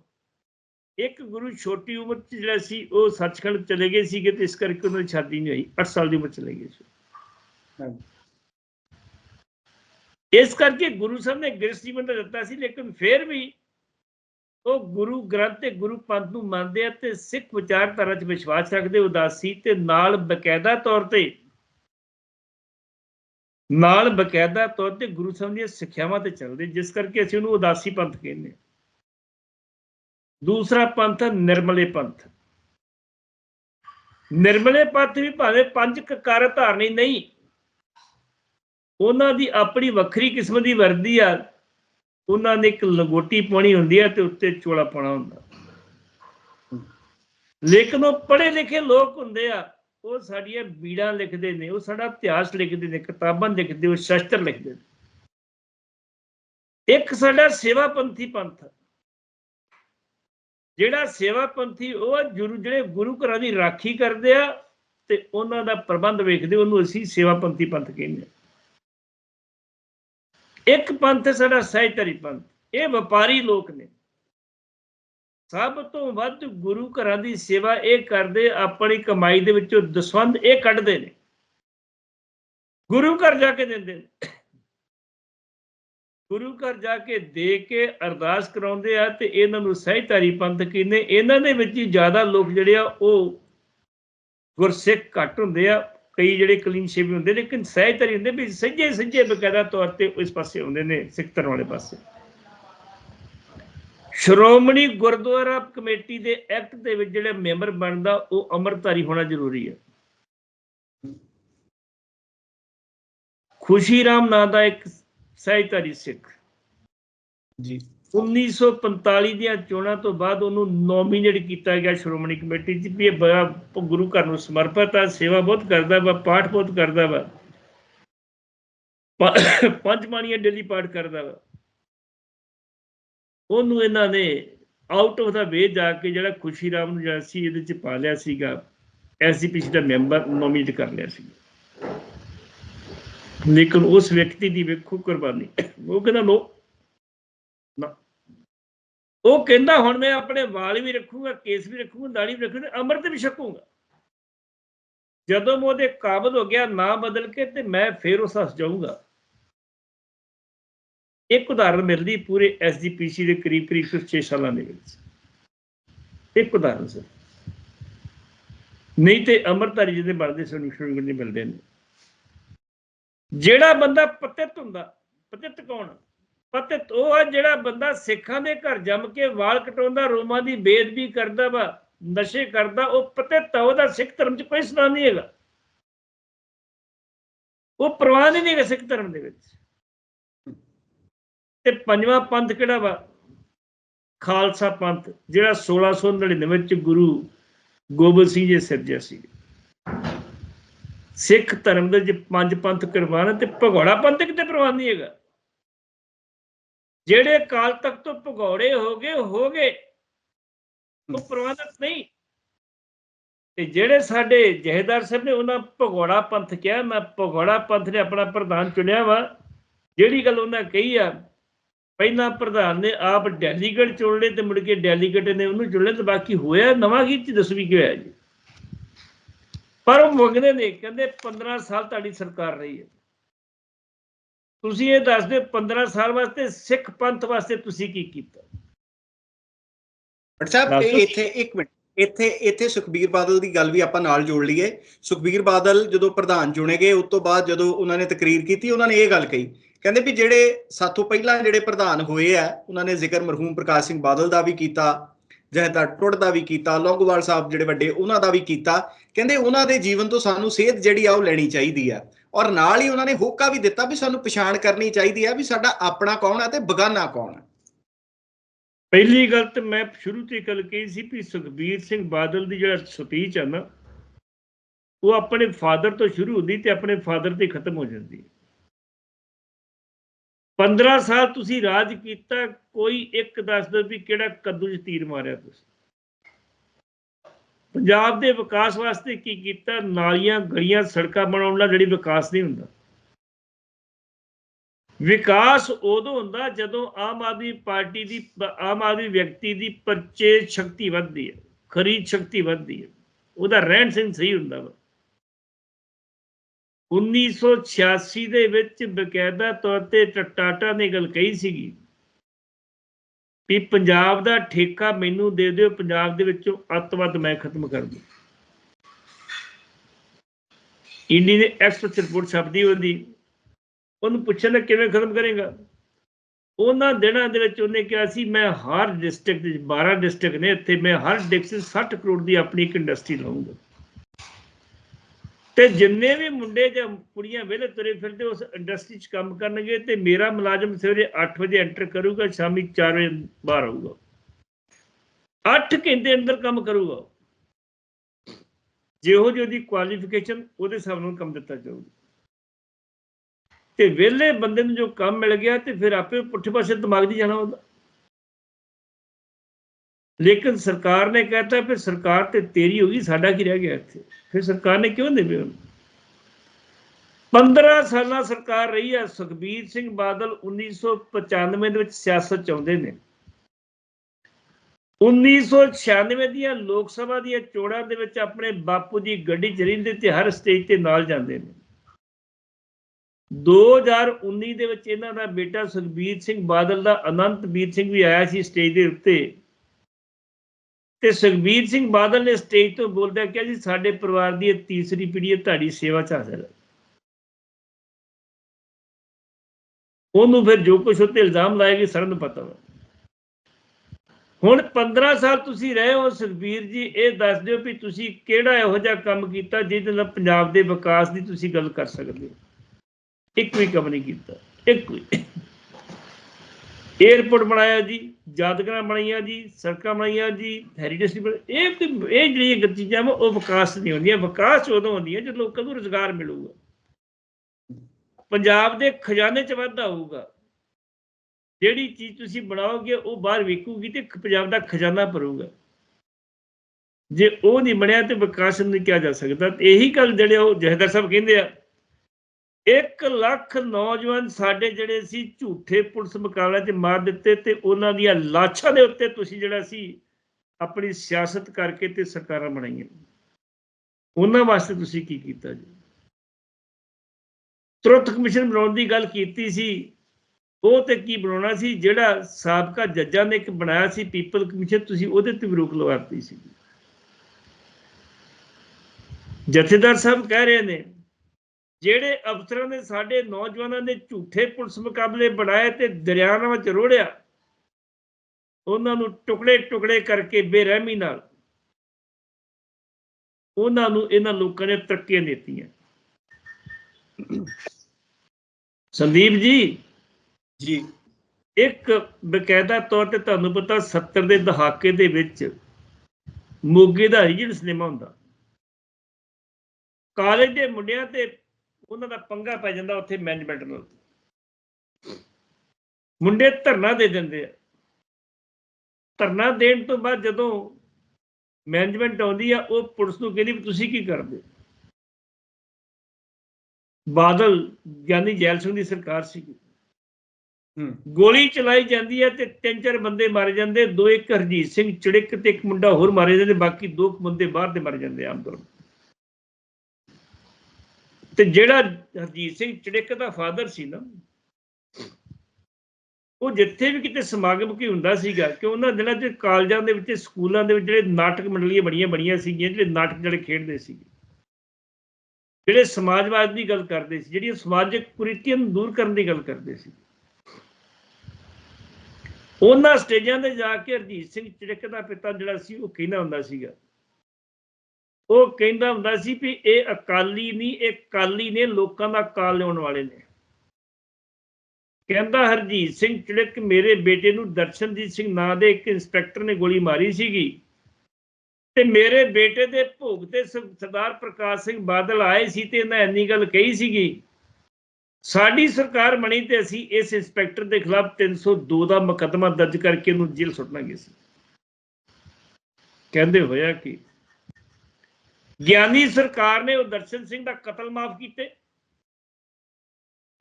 ਇੱਕ ਗੁਰੂ ਛੋਟੀ ਉਮਰ ਚ ਜਿਹੜਾ ਸੀ, ਉਹ ਸੱਚਖੰਡ ਚਲੇ ਗਏ ਸੀਗੇ ਤੇ ਇਸ ਕਰਕੇ ਉਹਨਾਂ ਦੀ ਸ਼ਾਦੀ ਨਹੀਂ ਹੋਈ 8 ਸਾਲ ਦੀ ਉਮਰ ਚਲੇ ਗਏ ਸੀ। ਇਸ ਕਰਕੇ ਗੁਰੂ ਸਾਹਿਬ ਨੇ ਗ੍ਰਸਥ ਜੀਵਨ ਤਾਂ ਦਿੱਤਾ ਸੀ, ਲੇਕਿਨ ਫਿਰ ਵੀ ਉਹ ਗੁਰੂ ਗ੍ਰੰਥ ਤੇ ਗੁਰੂ ਪੰਥ ਨੂੰ ਮੰਨਦੇ ਆ ਤੇ ਸਿੱਖ ਵਿਚਾਰਧਾਰਾ 'ਚ ਵਿਸ਼ਵਾਸ ਰੱਖਦੇ, ਉਦਾਸੀ ਤੇ ਨਾਲ ਬਕਾਇਦਾ ਤੌਰ ਤੇ, ਨਾਲ ਬਕਾਇਦਾ ਤੌਰ ਤੇ ਗੁਰੂ ਸਾਹਿਬ ਦੀਆਂ ਸਿੱਖਿਆਵਾਂ ਤੇ ਚੱਲਦੇ, ਜਿਸ ਕਰਕੇ ਅਸੀਂ ਉਹਨੂੰ ਉਦਾਸੀ ਪੰਥ ਕਹਿੰਦੇ ਹਾਂ। ਦੂਸਰਾ ਪੰਥ ਨਿਰਮਲੇ ਪੰਥ। ਨਿਰਮਲੇ ਪੰਥ ਵੀ ਭਾਵੇਂ ਪੰਜ ਕਕਾਰ ਧਾਰਨੀ ਨਹੀਂ ਉਹਨਾਂ ਦੀ ਆਪਣੀ ਵੱਖਰੀ ਕਿਸਮ ਦੀ ਵਰਦੀ ਆ, ਉਹਨਾਂ ਨੇ ਇੱਕ ਲੰਗੋਟੀ ਪਾਉਣੀ ਹੁੰਦੀ ਆ ਤੇ ਉੱਤੇ ਚੋਲਾ ਪਾਉਣਾ ਹੁੰਦਾ। ਲੇਕਿਨ ਉਹ ਪੜ੍ਹੇ ਲਿਖੇ ਲੋਕ ਹੁੰਦੇ ਆ, ਉਹ ਸਾਡੀਆਂ ਬੀੜਾਂ ਲਿਖਦੇ ਨੇ, ਉਹ ਸਾਡਾ ਇਤਿਹਾਸ ਲਿਖਦੇ ਨੇ, ਕਿਤਾਬਾਂ ਲਿਖਦੇ, ਉਹ ਸ਼ਸਤਰ ਲਿਖਦੇ ਨੇ। ਇੱਕ ਸਾਡਾ ਸੇਵਾ ਪੰਥੀ ਪੰਥ ਜਿਹੜਾ ਸੇਵਾ ਪੰਥੀ, ਉਹ ਗੁਰੂ, ਜਿਹੜੇ ਗੁਰੂ ਘਰਾਂ ਦੀ ਰਾਖੀ ਕਰਦੇ ਆ ਤੇ ਉਹਨਾਂ ਦਾ ਪ੍ਰਬੰਧ ਵੇਖਦੇ, ਉਹਨੂੰ ਅਸੀਂ ਸੇਵਾ ਪੰਥੀ ਪੰਥ ਕਹਿੰਦੇ ਆ। ਇੱਕ ਪੰਥ ਸਾਡਾ ਸਹਿਜਤਰੀ ਪੰਥ, ਇਹ ਵਪਾਰੀ ਲੋਕ ਨੇ। ਸਭ ਤੋਂ ਵੱਧ ਗੁਰੂ ਘਰਾਂ ਦੀ ਸੇਵਾ ਇਹ ਕਰਦੇ, ਆਪਣੀ ਕਮਾਈ ਦੇ ਵਿੱਚੋਂ ਦਸਵੰਧ ਇਹ ਕੱਢਦੇ ਨੇ। ਗੁਰੂ ਘਰ ਜਾ ਕੇ ਦਿੰਦੇ ਨੇ। ਗੁਰੂ ਘਰ ਜਾ ਕੇ ਦੇ ਕੇ ਅਰਦਾਸ ਕਰਾਉਂਦੇ ਆ ਤੇ ਇਹਨਾਂ ਨੂੰ ਸਹਿਜਧਾਰੀ ਪੰਥ ਕਹਿੰਦੇ। ਇਹਨਾਂ ਦੇ ਵਿੱਚ ਹੀ ਜ਼ਿਆਦਾ ਲੋਕ ਜਿਹੜੇ ਆ, ਉਹ ਗੁਰਸਿੱਖ ਘੱਟ ਹੁੰਦੇ ਆ ਕਈ ਜਿਹੜੇ ਕਲੀਨ ਸ਼ੇਵੀ ਹੁੰਦੇ, ਲੇਕਿਨ ਸਹਿਜਧਾਰੀ ਹੁੰਦੇ ਵੀ ਸੱਜੇ ਸੱਜੇ ਬਕਾਇਦਾ ਤੌਰ ਤੇ ਇਸ ਪਾਸੇ ਹੁੰਦੇ ਨੇ, ਸਿੱਖ ਧਰਮ ਵਾਲੇ ਪਾਸੇ। ਸ਼੍ਰੋਮਣੀ ਗੁਰਦੁਆਰਾ ਕਮੇਟੀ ਦੇ ਐਕਟ ਦੇ ਵਿੱਚ ਜਿਹੜਾ ਮੈਂਬਰ ਬਣਦਾ, ਉਹ ਅੰਮ੍ਰਿਤਧਾਰੀ ਹੋਣਾ ਜ਼ਰੂਰੀ ਹੈ। ਖੁਸ਼ੀ ਰਾਮ ਨਾਂ ਦਾ ਇੱਕ ਸਹਿਜਧਾਰੀ ਸਿੱਖ। ਜੀ। 1945 ਦੀਆਂ ਚੋਣਾਂ ਤੋਂ ਬਾਅਦ ਉਹਨੂੰ ਨੋਮੀਨੇਟ ਕੀਤਾ ਗਿਆ ਸ਼੍ਰੋਮਣੀ ਕਮੇਟੀ 'ਚ ਵੀ ਇਹ ਬੜਾ ਗੁਰੂ ਘਰ ਨੂੰ ਸਮਰਪਿਤ ਆ, ਸੇਵਾ ਬਹੁਤ ਕਰਦਾ ਵਾ, ਪਾਠ ਬਹੁਤ ਕਰਦਾ ਵਾ। ਪੰਜ ਬਾਣੀਆਂ ਡੇਲੀ ਪਾਠ ਕਰਦਾ ਵਾ। ਉਹਨੂੰ ਇਹਨਾਂ ਨੇ ਆਊਟ ਆਫ ਦਾ ਵੇ ਜਾ ਕੇ ਜਿਹੜਾ ਖੁਸ਼ੀ ਰਾਮ ਨੂੰ ਜਿਹੜਾ ਸੀ, ਇਹਦੇ 'ਚ ਪਾ ਲਿਆ ਸੀਗਾ। ਐਸਜੀਪੀਸੀ ਦਾ ਮੈਂਬਰ ਨੋਮੀਨੇਟ ਕਰ ਲਿਆ ਸੀ। ਲੇਕਿਨ ਉਸ ਵਿਅਕਤੀ ਦੀ ਵੇਖੋ ਕੁਰਬਾਨੀ। ਉਹ ਕਹਿੰਦਾ ਲੋ ਉਹ ਕਹਿੰਦਾ, ਹੁਣ ਮੈਂ ਆਪਣੇ ਵਾਲ ਵੀ ਰੱਖੂਗਾ, ਕੇਸ ਵੀ ਰੱਖੂਗਾ ਦਾੜੀ ਵੀ ਰੱਖੂਗਾ ਅੰਮ੍ਰਿਤ ਵੀ ਛਕੂਗਾ। ਜਦੋਂ ਮੈਂ ਉਹਦੇ ਕਾਬਲ ਹੋ ਗਿਆ, ਨਾ ਬਦਲ ਕੇ, ਤੇ ਮੈਂ ਫੇਰ ਉਸ ਹੱਸ ਜਾਊਂਗਾ। ਇੱਕ ਉਦਾਹਰਨ ਮਿਲਦੀ ਪੂਰੇ ਐਸਜੀਪੀਸੀ ਦੇ ਕਰੀਬ ਕਰੀਬ 6 ਸਾਲਾਂ ਦੇ ਵਿੱਚ। ਇੱਕ ਉਦਾਹਰਨ ਸਰ। ਨਹੀਂ ਤੇ ਅੰਮ੍ਰਿਤਧਾਰੀ ਜਿਹਦੇ ਬਣਦੇ ਸਾਨੂੰ ਨਹੀਂ ਮਿਲਦੇ ਨੇ। ਜਿਹੜਾ ਬੰਦਾ ਪਤਿਤ ਹੁੰਦਾ, ਪਤਿਤ ਕੌਣ? ਪਤਿਤ ਉਹ ਆ ਜਿਹੜਾ ਬੰਦਾ ਸਿੱਖਾਂ ਦੇ ਘਰ ਜੰਮ ਕੇ ਵਾਲ ਕਟਾਉਂਦਾ, ਰੋਮਾਂ ਦੀ ਬੇਦਬੀ ਕਰਦਾ ਵਾ, ਨਸ਼ੇ ਕਰਦਾ, ਉਹ ਪਤਿਤ ਆ ਉਹਦਾ ਸਿੱਖ ਧਰਮ 'ਚ ਕੋਈ ਸਥਾਨ ਨਹੀਂ ਹੈਗਾ। ਉਹ ਪ੍ਰਵਾਨ ਹੀ ਨਹੀਂ ਹੈਗਾ ਸਿੱਖ ਧਰਮ ਦੇ ਵਿੱਚ। ਤੇ ਪੰਜਵਾਂ ਪੰਥ ਕਿਹੜਾ ਵਾ? ਖਾਲਸਾ ਪੰਥ, ਜਿਹੜਾ 1699 ਚ ਗੁਰੂ ਗੋਬਿੰਦ ਸਿੰਘ ਜੀ ਸਿਰਜਿਆ ਸੀ। ਸਿੱਖ ਧਰਮ ਦੇ ਜੇ ਪੰਜ ਪੰਥ ਕਰਵਾਣ ਤੇ ਭਗੌੜਾ ਪੰਥ ਕਿਤੇ ਪ੍ਰਵਾਨ ਨਹੀਂ ਹੈਗਾ। ਜਿਹੜੇ ਕਾਲ ਤੱਕ ਤੋਂ ਭਗੌੜੇ ਹੋ ਗਏ ਹੋ ਗਏ। ਉਹ ਪ੍ਰਵਾਨਤ ਨਹੀਂ। ਤੇ ਜਿਹੜੇ ਸਾਡੇ ਜਹੇਦਾਰ ਸਾਹਿਬ ਨੇ ਉਹਨਾਂ ਭਗੌੜਾ ਪੰਥ ਕਿਹਾ ਮੈਂ ਭਗੌੜਾ ਪੰਥ ਨੇ ਆਪਣਾ ਪ੍ਰਧਾਨ ਚੁਣਿਆ ਵਾ। ਜਿਹੜੀ ਗੱਲ ਉਹਨਾਂ ਕਹੀ ਆ ਪਹਿਲਾਂ ਪ੍ਰਧਾਨ ਨੇ ਆਪ ਡੈਲੀਗੇਟ ਚੁਣ ਲਏ ਤੇ ਮੁੜ ਕੇ ਡੈਲੀਗੇਟ ਨੇ ਉਹਨੂੰ ਚੁਣ ਲਿਆ ਤੇ ਬਾਕੀ ਹੋਇਆ ਨਵਾਂ ਕੀ ਚ ਦੱਸਵੀਂ ਕੀ ਹੋਇਆ ਜੀ? ਪਰ ਉਹ ਮੰਗਦੇ ਨੇ ਕਹਿੰਦੇ 15 ਸਾਲ ਤੁਹਾਡੀ ਸਰਕਾਰ ਰਹੀ ਹੈ। ਤੁਸੀਂ ਇਹ ਦੱਸ ਦਿਓ 15 ਸਾਲ ਵਾਸਤੇ ਸਿੱਖ ਪੰਥ ਵਾਸਤੇ ਤੁਸੀਂ ਕੀ ਕੀਤਾ? ਬਟ ਸਾਹਿਬ ਇੱਥੇ ਇੱਕ ਮਿੰਟ ਇੱਥੇ ਇੱਥੇ ਸੁਖਬੀਰ ਬਾਦਲ ਦੀ ਗੱਲ ਵੀ ਆਪਾਂ ਨਾਲ ਜੋੜ ਲਈਏ। ਸੁਖਬੀਰ ਬਾਦਲ ਜਦੋਂ ਪ੍ਰਧਾਨ ਚੁਣੇ ਗਏ ਉਸ ਤੋਂ ਬਾਅਦ ਜਦੋਂ ਉਹਨਾਂ ਨੇ ਤਕਰੀਰ ਕੀਤੀ ਉਹਨਾਂ ਨੇ ਇਹ ਗੱਲ ਕਹੀ। ਕਹਿੰਦੇ ਵੀ ਜਿਹੜੇ ਸਾਥੋਂ ਪਹਿਲਾਂ ਜਿਹੜੇ ਪ੍ਰਧਾਨ ਹੋਏ ਆ ਉਹਨਾਂ ਨੇ ਜ਼ਿਕਰ ਮਰਹੂਮ ਪ੍ਰਕਾਸ਼ ਸਿੰਘ ਬਾਦਲ ਦਾ ਵੀ ਕੀਤਾ ਜਹਦਾ ਟੁੱਟ ਦਾ ਵੀ ਕੀਤਾ ਲੌਂਗੋਵਾਲ ਸਾਹਿਬ ਜਿਹੜੇ ਵੱਡੇ ਉਹਨਾਂ ਦਾ ਵੀ ਕੀਤਾ। ਕਹਿੰਦੇ ਉਹਨਾਂ ਦੇ ਜੀਵਨ ਤੋਂ ਸਾਨੂੰ ਸੇਧ ਜਿਹੜੀ ਆ ਉਹ ਲੈਣੀ ਚਾਹੀਦੀ ਆ। ਔਰ ਨਾਲ ਹੀ ਉਹਨਾਂ ਨੇ ਹੋਕਾ ਵੀ ਦਿੱਤਾ ਵੀ ਸਾਨੂੰ ਪਛਾਣ ਕਰਨੀ ਚਾਹੀਦੀ ਹੈ ਵੀ ਸਾਡਾ ਆਪਣਾ ਕੌਣ ਹੈ ਤੇ ਬਗਾਨਾ ਕੌਣ ਹੈ। ਪਹਿਲੀ ਗੱਲ ਤੇ ਮੈਂ ਸ਼ੁਰੂ ਤੋਂ ਗੱਲ ਕਹੀ ਸੀ ਵੀ ਸੁਖਬੀਰ ਸਿੰਘ ਬਾਦਲ ਦੀ ਜਿਹੜਾ ਸਪੀਚ ਹੈ ਨਾ, ਉਹ ਆਪਣੇ ਫਾਦਰ ਤੋਂ ਸ਼ੁਰੂ ਹੁੰਦੀ ਤੇ ਆਪਣੇ ਫਾਦਰ ਤੇ ਖਤਮ ਹੋ ਜਾਂਦੀ 15 ਸਾਲ ਤੁਸੀਂ ਰਾਜ ਕੀਤਾ, ਕੋਈ ਇੱਕ ਦੱਸ ਦਿਓ ਵੀ ਕਿਹੜਾ ਕੱਦੂ 'ਚ ਤੀਰ ਮਾਰਿਆ ਤੁਸੀਂ। ਪੰਜਾਬ ਦੇ ਵਿਕਾਸ ਵਾਸਤੇ ਕੀ ਕੀਤਾ? ਨਾਲੀਆਂ, ਗਲੀਆਂ, ਸੜਕਾਂ ਬਣਾਉਣ ਨਾਲ ਜਿਹੜੀ ਵਿਕਾਸ ਨਹੀਂ ਹੁੰਦਾ। ਵਿਕਾਸ ਉਦੋਂ ਹੁੰਦਾ ਜਦੋਂ ਆਮ ਆਦਮੀ ਪਾਰਟੀ ਦੀ, ਆਮ ਆਦਮੀ ਵਿਅਕਤੀ ਦੀ ਪਰਚੇ ਸ਼ਕਤੀ ਵੱਧਦੀ ਹੈ, ਖਰੀਦ ਸ਼ਕਤੀ ਵੱਧਦੀ ਹੈ। ਉਹਦਾ ਰਹਿਣ ਸਹਿਣ ਸਹੀ ਹੁੰਦਾ ਵਾ। 1986 ਦੇ ਵਿੱਚ ਬਕਾਇਦਾ ਤੌਰ ਤੇ ਟ- ਟਾਟਾ ਨੇ ਗੱਲ ਕਹੀ ਸੀਗੀ ਵੀ ਪੰਜਾਬ ਦਾ ਠੇਕਾ ਮੈਨੂੰ ਦੇ ਦਿਓ, ਪੰਜਾਬ ਦੇ ਵਿੱਚੋਂ ਅੱਤਵਾਦ ਮੈਂ ਖਤਮ ਕਰ ਦੂੰ। ਇੰਡੀ ਨੇ ਐਕਸਪਰਟ ਰਿਪੋਰਟ ਛਾਪਦੀ ਹੁੰਦੀ। ਉਹਨੂੰ ਪੁੱਛਿਆ ਕਿਵੇਂ ਖਤਮ ਕਰੇਗਾ? ਉਹਨਾਂ ਦਿਨਾਂ ਦੇ ਵਿੱਚ ਉਹਨੇ ਕਿਹਾ ਸੀ, ਮੈਂ ਹਰ ਡਿਸਟ੍ਰਿਕਟ ਵਿੱਚ 12 ਡਿਸਟ੍ਰਿਕਟ ਨੇ, ਇੱਥੇ ਮੈਂ ਹਰ ਡਿਸਟ੍ਰਿਕਟ 60 ਕਰੋੜ ਦੀ ਆਪਣੀ ਇੱਕ ਇੰਡਸਟਰੀ ਲਾਉਂਗਾ ਤੇ ਜਿੰਨੇ ਵੀ ਮੁੰਡੇ ਜਾਂ ਕੁੜੀਆਂ ਵਿਹਲੇ ਤੁਰੇ ਫਿਰਦੇ ਉਸ ਇੰਡਸਟਰੀ 'ਚ ਕੰਮ ਕਰਨਗੇ ਤੇ ਮੇਰਾ ਮੁਲਾਜ਼ਮ ਸਵੇਰੇ 8 ਵਜੇ ਐਂਟਰ ਕਰੂਗਾ, ਸ਼ਾਮੀ 4 ਵਜੇ ਬਾਹਰ ਆਊਗਾ। 8 ਘੰਟੇ ਅੰਦਰ ਕੰਮ ਕਰੂਗਾ ਜਿਹੋ ਜਿਹੀ ਉਹਦੀ ਕੁਆਲੀਫਿਕੇਸ਼ਨ ਉਹਦੇ ਹਿਸਾਬ ਨਾਲ ਕੰਮ ਦਿੱਤਾ ਜਾਊਗਾ। ਤੇ ਵਿਹਲੇ ਬੰਦੇ ਨੂੰ ਜੋ ਕੰਮ ਮਿਲ ਗਿਆ ਤੇ ਫਿਰ ਆਪੇ ਪੁੱਠੇ ਪਾਸੇ ਦਿਮਾਗ ਦੀ ਜਾਣਾ ਹੁੰਦਾ। ਲੇਕਿਨ ਸਰਕਾਰ ਨੇ ਕਹਿਤਾ, ਫਿਰ ਸਰਕਾਰ ਤੇ ਤੇਰੀ ਹੋ ਗਈ, ਸਾਡਾ ਕੀ ਰਹਿ ਗਿਆ ਇੱਥੇ? ਫਿਰ ਸਰਕਾਰ ਨੇ ਕਿਉਂ ਦੇਵੇ ਉਹਨੂੰ? 15 ਸਾਲਾਂ ਸਰਕਾਰ ਰਹੀ ਹੈ ਸੁਖਬੀਰ ਸਿੰਘ ਬਾਦਲ 1995 ਦੇ ਵਿੱਚ ਸਿਆਸਤ ਚ ਆਉਂਦੇ ਨੇ। 1996 ਦੀਆਂ ਲੋਕ ਸਭਾ ਦੀਆਂ ਚੋਣਾਂ ਦੇ ਵਿੱਚ ਆਪਣੇ ਬਾਪੂ ਦੀ ਗੱਡੀ ਚ ਰਹਿੰਦੇ ਤੇ ਹਰ ਸਟੇਜ ਤੇ ਨਾਲ ਜਾਂਦੇ ਨੇ। 2019 ਦੇ ਵਿੱਚ ਇਹਨਾਂ ਦਾ ਬੇਟਾ ਸੁਖਬੀਰ ਸਿੰਘ ਬਾਦਲ ਦਾ ਅਨੰਤਬੀਰ ਸਿੰਘ ਵੀ ਆਇਆ ਸੀ ਸਟੇਜ ਦੇ ਉੱਤੇ। ਤੇ ਸੁਖਬੀਰ ਸਿੰਘ ਬਾਦਲ ਨੇ ਸਟੇਜ ਤੋਂ ਬੋਲਦਿਆਂ ਕਿਹਾ ਜੀ, ਸਾਡੇ ਪਰਿਵਾਰ ਦੀ ਇਹ ਤੀਸਰੀ ਪੀੜ੍ਹੀ ਹੈ, ਤੁਹਾਡੀ ਸੇਵਾ ਚ ਹਾਜ਼ਰ ਹੈ। ਉਹਨੂੰ ਫਿਰ ਜੋ ਕੁਝ ਉੱਤੇ ਇਲਜ਼ਾਮ ਲਾਏਗੀ ਸਾਰਿਆਂ ਨੂੰ ਪਤਾ ਵਾ। ਹੁਣ 15 ਸਾਲ ਤੁਸੀਂ ਰਹੇ ਹੋ, ਸੁਖਬੀਰ ਜੀ, ਇਹ ਦੱਸ ਦਿਓ ਵੀ ਤੁਸੀਂ ਕਿਹੜਾ ਇਹੋ ਜਿਹਾ ਕੰਮ ਕੀਤਾ ਜਿਹਦੇ ਨਾਲ ਪੰਜਾਬ ਦੇ ਵਿਕਾਸ ਦੀ ਤੁਸੀਂ ਗੱਲ ਕਰ ਸਕਦੇ ਹੋ। ਇੱਕ ਵੀ ਕੰਮ ਨਹੀਂ ਕੀਤਾ। ਇੱਕ ਵੀ। ਏਅਰਪੋਰਟ ਬਣਾਇਆ ਜੀ, ਯਾਦਗਾਰਾਂ ਬਣਾਈਆਂ ਜੀ, ਸੜਕਾਂ ਬਣਾਈਆਂ ਜੀ ਹੈਰੀਟੇਜ ਇਹ ਇਹ ਜਿਹੜੀਆਂ ਚੀਜ਼ਾਂ ਵਾ, ਉਹ ਵਿਕਾਸ ਨਹੀਂ ਹੁੰਦੀਆਂ। ਵਿਕਾਸ ਉਦੋਂ ਹੁੰਦੀਆਂ ਜਦੋਂ ਲੋਕਾਂ ਨੂੰ ਰੋਜ਼ਗਾਰ ਮਿਲੂਗਾ। ਪੰਜਾਬ ਦੇ ਖਜ਼ਾਨੇ 'ਚ ਵਾਧਾ ਹੋਊਗਾ। ਜਿਹੜੀ ਚੀਜ਼ ਤੁਸੀਂ ਬਣਾਓਗੇ, ਉਹ ਬਾਹਰ ਵਿਕੂਗੀ ਤੇ ਪੰਜਾਬ ਦਾ ਖਜ਼ਾਨਾ ਭਰੂਗਾ। ਜੇ ਉਹ ਨਹੀਂ ਬਣਿਆ ਤੇ ਵਿਕਾਸ ਨਹੀਂ ਕਿਹਾ ਜਾ ਸਕਦਾ। ਤੇ ਇਹੀ ਗੱਲ ਜਿਹੜੇ ਉਹ ਜਹਦਰ ਸਾਹਿਬ ਕਹਿੰਦੇ ਆ 1 ਲੱਖ ਨੌਜਵਾਨ ਸਾਡੇ ਜਿਹੜੇ ਸੀ ਝੂਠੇ ਪੁਲਿਸ ਮੁਕਾਬਲੇ 'ਚ ਮਾਰ ਦਿੱਤੇ ਤੇ ਉਹਨਾਂ ਦੀਆਂ ਲਾਸ਼ਾਂ ਦੇ ਉੱਤੇ ਤੁਸੀਂ ਜਿਹੜਾ ਸੀ ਆਪਣੀ ਸਿਆਸਤ ਕਰਕੇ ਤੇ ਸਰਕਾਰਾਂ ਬਣਾਈਆਂ। ਉਹਨਾਂ ਵਾਸਤੇ ਤੁਸੀਂ ਕੀ ਕੀਤਾ ਜੀ? ਤੁਰੰਤ ਕਮਿਸ਼ਨ ਬਣਾਉਣ ਦੀ ਗੱਲ ਕੀਤੀ ਸੀ। ਉਹ ਤੇ ਕੀ ਬਣਾਉਣਾ ਸੀ? ਜਿਹੜਾ ਸਾਬਕਾ ਜੱਜਾਂ ਨੇ ਇੱਕ ਬਣਾਇਆ ਸੀ ਪੀਪਲ ਕਮਿਸ਼ਨ, ਤੁਸੀਂ ਉਹਦੇ ਤੇ ਵੀ ਰੋਕ ਲਗਾਤੀ ਸੀ। ਜਥੇਦਾਰ ਸਾਹਿਬ ਕਹਿ ਰਹੇ ਨੇ ਜਿਹੜੇ ਅਫਸਰਾਂ ਨੇ ਸਾਡੇ ਨੌਜਵਾਨਾਂ ਨੇ ਝੂਠੇ ਪੁਲਿਸ ਮੁਕਾਬਲੇ ਬਣਾਏ ਤੇ ਦਰਿਆਵਾਂ ਵਿੱਚ ਰੋੜਿਆ ਉਹਨਾਂ ਨੂੰ ਟੁਕੜੇ ਟੁਕੜੇ ਕਰਕੇ ਬੇਰਹਿਮੀ ਨਾਲ ਉਹਨਾਂ ਨੂੰ ਇਹਨਾਂ ਲੋਕਾਂ ਨੇ ਤਰੱਕੀਆਂ ਦਿੱਤੀਆਂ। ਸੰਦੀਪ ਜੀ? ਜੀ। ਇੱਕ ਬਕਾਇਦਾ ਤੌਰ ਤੇ ਤੁਹਾਨੂੰ ਪਤਾ 70 ਦੇ ਦਹਾਕੇ ਦੇ ਵਿੱਚ ਮੋਗੇ ਦਾ ਰੀਜਨ ਸਿਨੇਮਾ ਹੁੰਦਾ। ਕਾਲਜ ਦੇ ਮੁੰਡਿਆਂ ਤੇ ਉਹਨਾਂ ਦਾ ਪੰਗਾ ਪੈ ਜਾਂਦਾ ਉੱਥੇ ਮੈਨੇਜਮੈਂਟ ਨਾਲ। ਮੁੰਡੇ ਧਰਨਾ ਦੇ ਦਿੰਦੇ ਆ। ਧਰਨਾ ਦੇਣ ਤੋਂ ਬਾਅਦ ਜਦੋਂ ਮੈਨੇਜਮੈਂਟ ਆਉਂਦੀ ਆ ਉਹ ਪੁਲਿਸ ਨੂੰ ਕਹਿੰਦੀ ਵੀ ਤੁਸੀਂ ਕੀ ਕਰਦੇ? ਬਾਦਲ ਗਿਆਨੀ ਜੈਲ ਸਿੰਘ ਦੀ ਸਰਕਾਰ ਸੀ। ਹੂੰ। ਗੋਲੀ ਚਲਾਈ ਜਾਂਦੀ ਹੈ ਤੇ ਤਿੰਨ ਚਾਰ ਬੰਦੇ ਮਾਰੇ ਜਾਂਦੇ ਦੋ ਇੱਕ ਹਰਜੀਤ ਸਿੰਘ ਚੜਿੱਕ ਤੇ ਇੱਕ ਮੁੰਡਾ ਹੋਰ ਮਾਰੇ ਜਾਂਦੇ ਬਾਕੀ ਦੋ ਬੰਦੇ ਬਾਹਰ ਦੇ ਮਰ ਜਾਂਦੇ ਆਮ ਤੌਰ ਤੇ ਜਿਹੜਾ ਹਰਜੀਤ ਸਿੰਘ ਚੜਿੱਕ ਦਾ ਫਾਦਰ ਸੀ ਨਾ, ਉਹ ਜਿੱਥੇ ਵੀ ਕਿਤੇ ਸਮਾਗਮ ਕੀ ਹੁੰਦਾ ਸੀਗਾ ਕਿ ਉਹਨਾਂ ਦਿਨਾਂ 'ਚ ਕਾਲਜਾਂ ਦੇ ਵਿੱਚ, ਸਕੂਲਾਂ ਦੇ ਵਿੱਚ ਜਿਹੜੇ ਨਾਟਕ ਮੰਡਲੀਆਂ ਬੜੀਆਂ ਬੜੀਆਂ ਸੀਗੀਆਂ, ਜਿਹੜੇ ਨਾਟਕ ਜਿਹੜੇ ਖੇਡਦੇ ਸੀਗੇ ਜਿਹੜੇ ਸਮਾਜਵਾਦ ਦੀ ਗੱਲ ਕਰਦੇ ਸੀ, ਜਿਹੜੀਆਂ ਸਮਾਜਿਕ ਕੁਰੀਤੀਆਂ ਨੂੰ ਦੂਰ ਕਰਨ ਦੀ ਗੱਲ ਕਰਦੇ ਸੀ। ਉਹਨਾਂ ਸਟੇਜਾਂ ਤੇ ਜਾ ਕੇ ਹਰਜੀਤ ਸਿੰਘ ਚੜਿੱਕ ਦਾ ਪਿਤਾ ਜਿਹੜਾ ਸੀ, ਉਹ ਕਹਿੰਦਾ ਹੁੰਦਾ ਸੀਗਾ? ਉਹ ਕਹਿੰਦਾ ਹੁੰਦਾ ਸੀ ਵੀ ਇਹ ਅਕਾਲੀ ਨਹੀਂ ਇਹ ਕਾਲੀ ਨੇ ਲੋਕਾਂ ਦਾ ਕਾਲ ਲਿਆਉਣ ਵਾਲੇ ਨੇ। ਕਹਿੰਦਾ ਹਰਜੀਤ ਸਿੰਘ ਚੜਕ ਮੇਰੇ ਬੇਟੇ ਨੂੰ ਦਰਸ਼ਨਜੀਤ ਸਿੰਘ ਨਾਂ ਦੇ ਇੱਕ ਇੰਸਪੈਕਟਰ ਨੇ ਗੋਲੀ ਮਾਰੀ ਸੀਗੀ ਤੇ ਮੇਰੇ ਬੇਟੇ ਦੇ ਭੋਗ ਤੇ ਸਰਦਾਰ ਪ੍ਰਕਾਸ਼ ਸਿੰਘ ਬਾਦਲ ਆਏ ਸੀ ਤੇ ਇਹਨਾਂ ਇੰਨੀ ਗੱਲ ਕਹੀ ਸੀਗੀ, ਸਾਡੀ ਸਰਕਾਰ ਬਣੀ ਤੇ ਅਸੀਂ ਇਸ ਇੰਸਪੈਕਟਰ ਦੇ ਖਿਲਾਫ 302 ਦਾ ਮੁਕੱਦਮਾ ਦਰਜ ਕਰਕੇ ਇਹਨੂੰ ਜੇਲ੍ਹ ਸੁੱਟਣਾਗੇ ਸੀ। ਕਹਿੰਦੇ ਹੋਇਆ ਕਿ ਗਿਆਨੀ ਸਰਕਾਰ ਨੇ ਉਹ ਦਰਸ਼ਨ ਸਿੰਘ ਦਾ ਕਤਲ ਮਾਫ ਕੀਤੇ।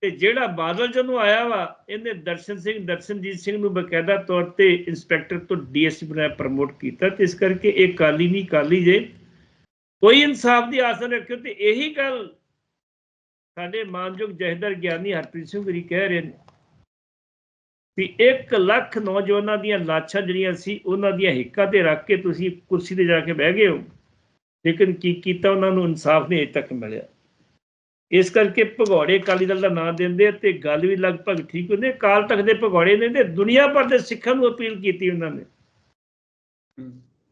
ਤੇ ਜਿਹੜਾ ਬਾਦਲ ਜਦੋਂ ਆਇਆ ਵਾ, ਇਹਨੇ ਦਰਸ਼ਨ ਸਿੰਘ, ਦਰਸ਼ਨਜੀਤ ਸਿੰਘ ਨੂੰ ਬਕਾਇਦਾ ਤੌਰ ਤੇ ਇੰਸਪੈਕਟਰ ਤੋਂ ਡੀਐਸਪੀ ਬਣਾਇਆ ਪ੍ਰਮੋਟ ਕੀਤਾ ਤੇ ਇਸ ਕਰਕੇ ਇਹ ਕਾਲੀ ਨਹੀਂ, ਕਾਲੀ ਜੇ। ਕੋਈ ਇਨਸਾਫ ਦੀ ਆਸ ਨਾ ਰੱਖਿਓ ਤੇ ਇਹੀ ਗੱਲ ਸਾਡੇ ਮਾਨਯੋਗ ਜਹਦਰ ਗਿਆਨੀ ਹਰਪ੍ਰੀਤ ਸਿੰਘ ਵੀ ਕਹਿ ਰਹੇ ਨੇ ਵੀ 1 ਲੱਖ ਨੌਜਵਾਨਾਂ ਦੀਆਂ ਲਾਸ਼ਾਂ ਜਿਹੜੀਆਂ ਸੀ, ਉਹਨਾਂ ਦੀਆਂ ਹਿੱਕਾਂ ਤੇ ਰੱਖ ਕੇ ਤੁਸੀਂ ਕੁਰਸੀ ਤੇ ਜਾ ਕੇ ਬਹਿ ਗਏ ਹੋ। ਲੇਕਿਨ ਕੀ ਕੀਤਾ ਉਹਨਾਂ ਨੂੰ ਇਨਸਾਫ ਨਹੀਂ ਅਜੇ ਤੱਕ ਮਿਲਿਆ। ਇਸ ਕਰਕੇ ਭਗੌੜੇ ਅਕਾਲੀ ਦਲ ਦਾ ਨਾਂ ਦਿੰਦੇ ਤੇ ਗੱਲ ਵੀ ਲਗਭਗ ਠੀਕ ਹੁੰਦੀ। ਅਕਾਲ ਤਖਤ ਦੇ ਭਗੌੜੇ ਨੇ ਤੇ ਦੁਨੀਆ ਭਰ ਦੇ ਸਿੱਖਾਂ ਨੂੰ ਅਪੀਲ ਕੀਤੀ ਉਹਨਾਂ ਨੇ।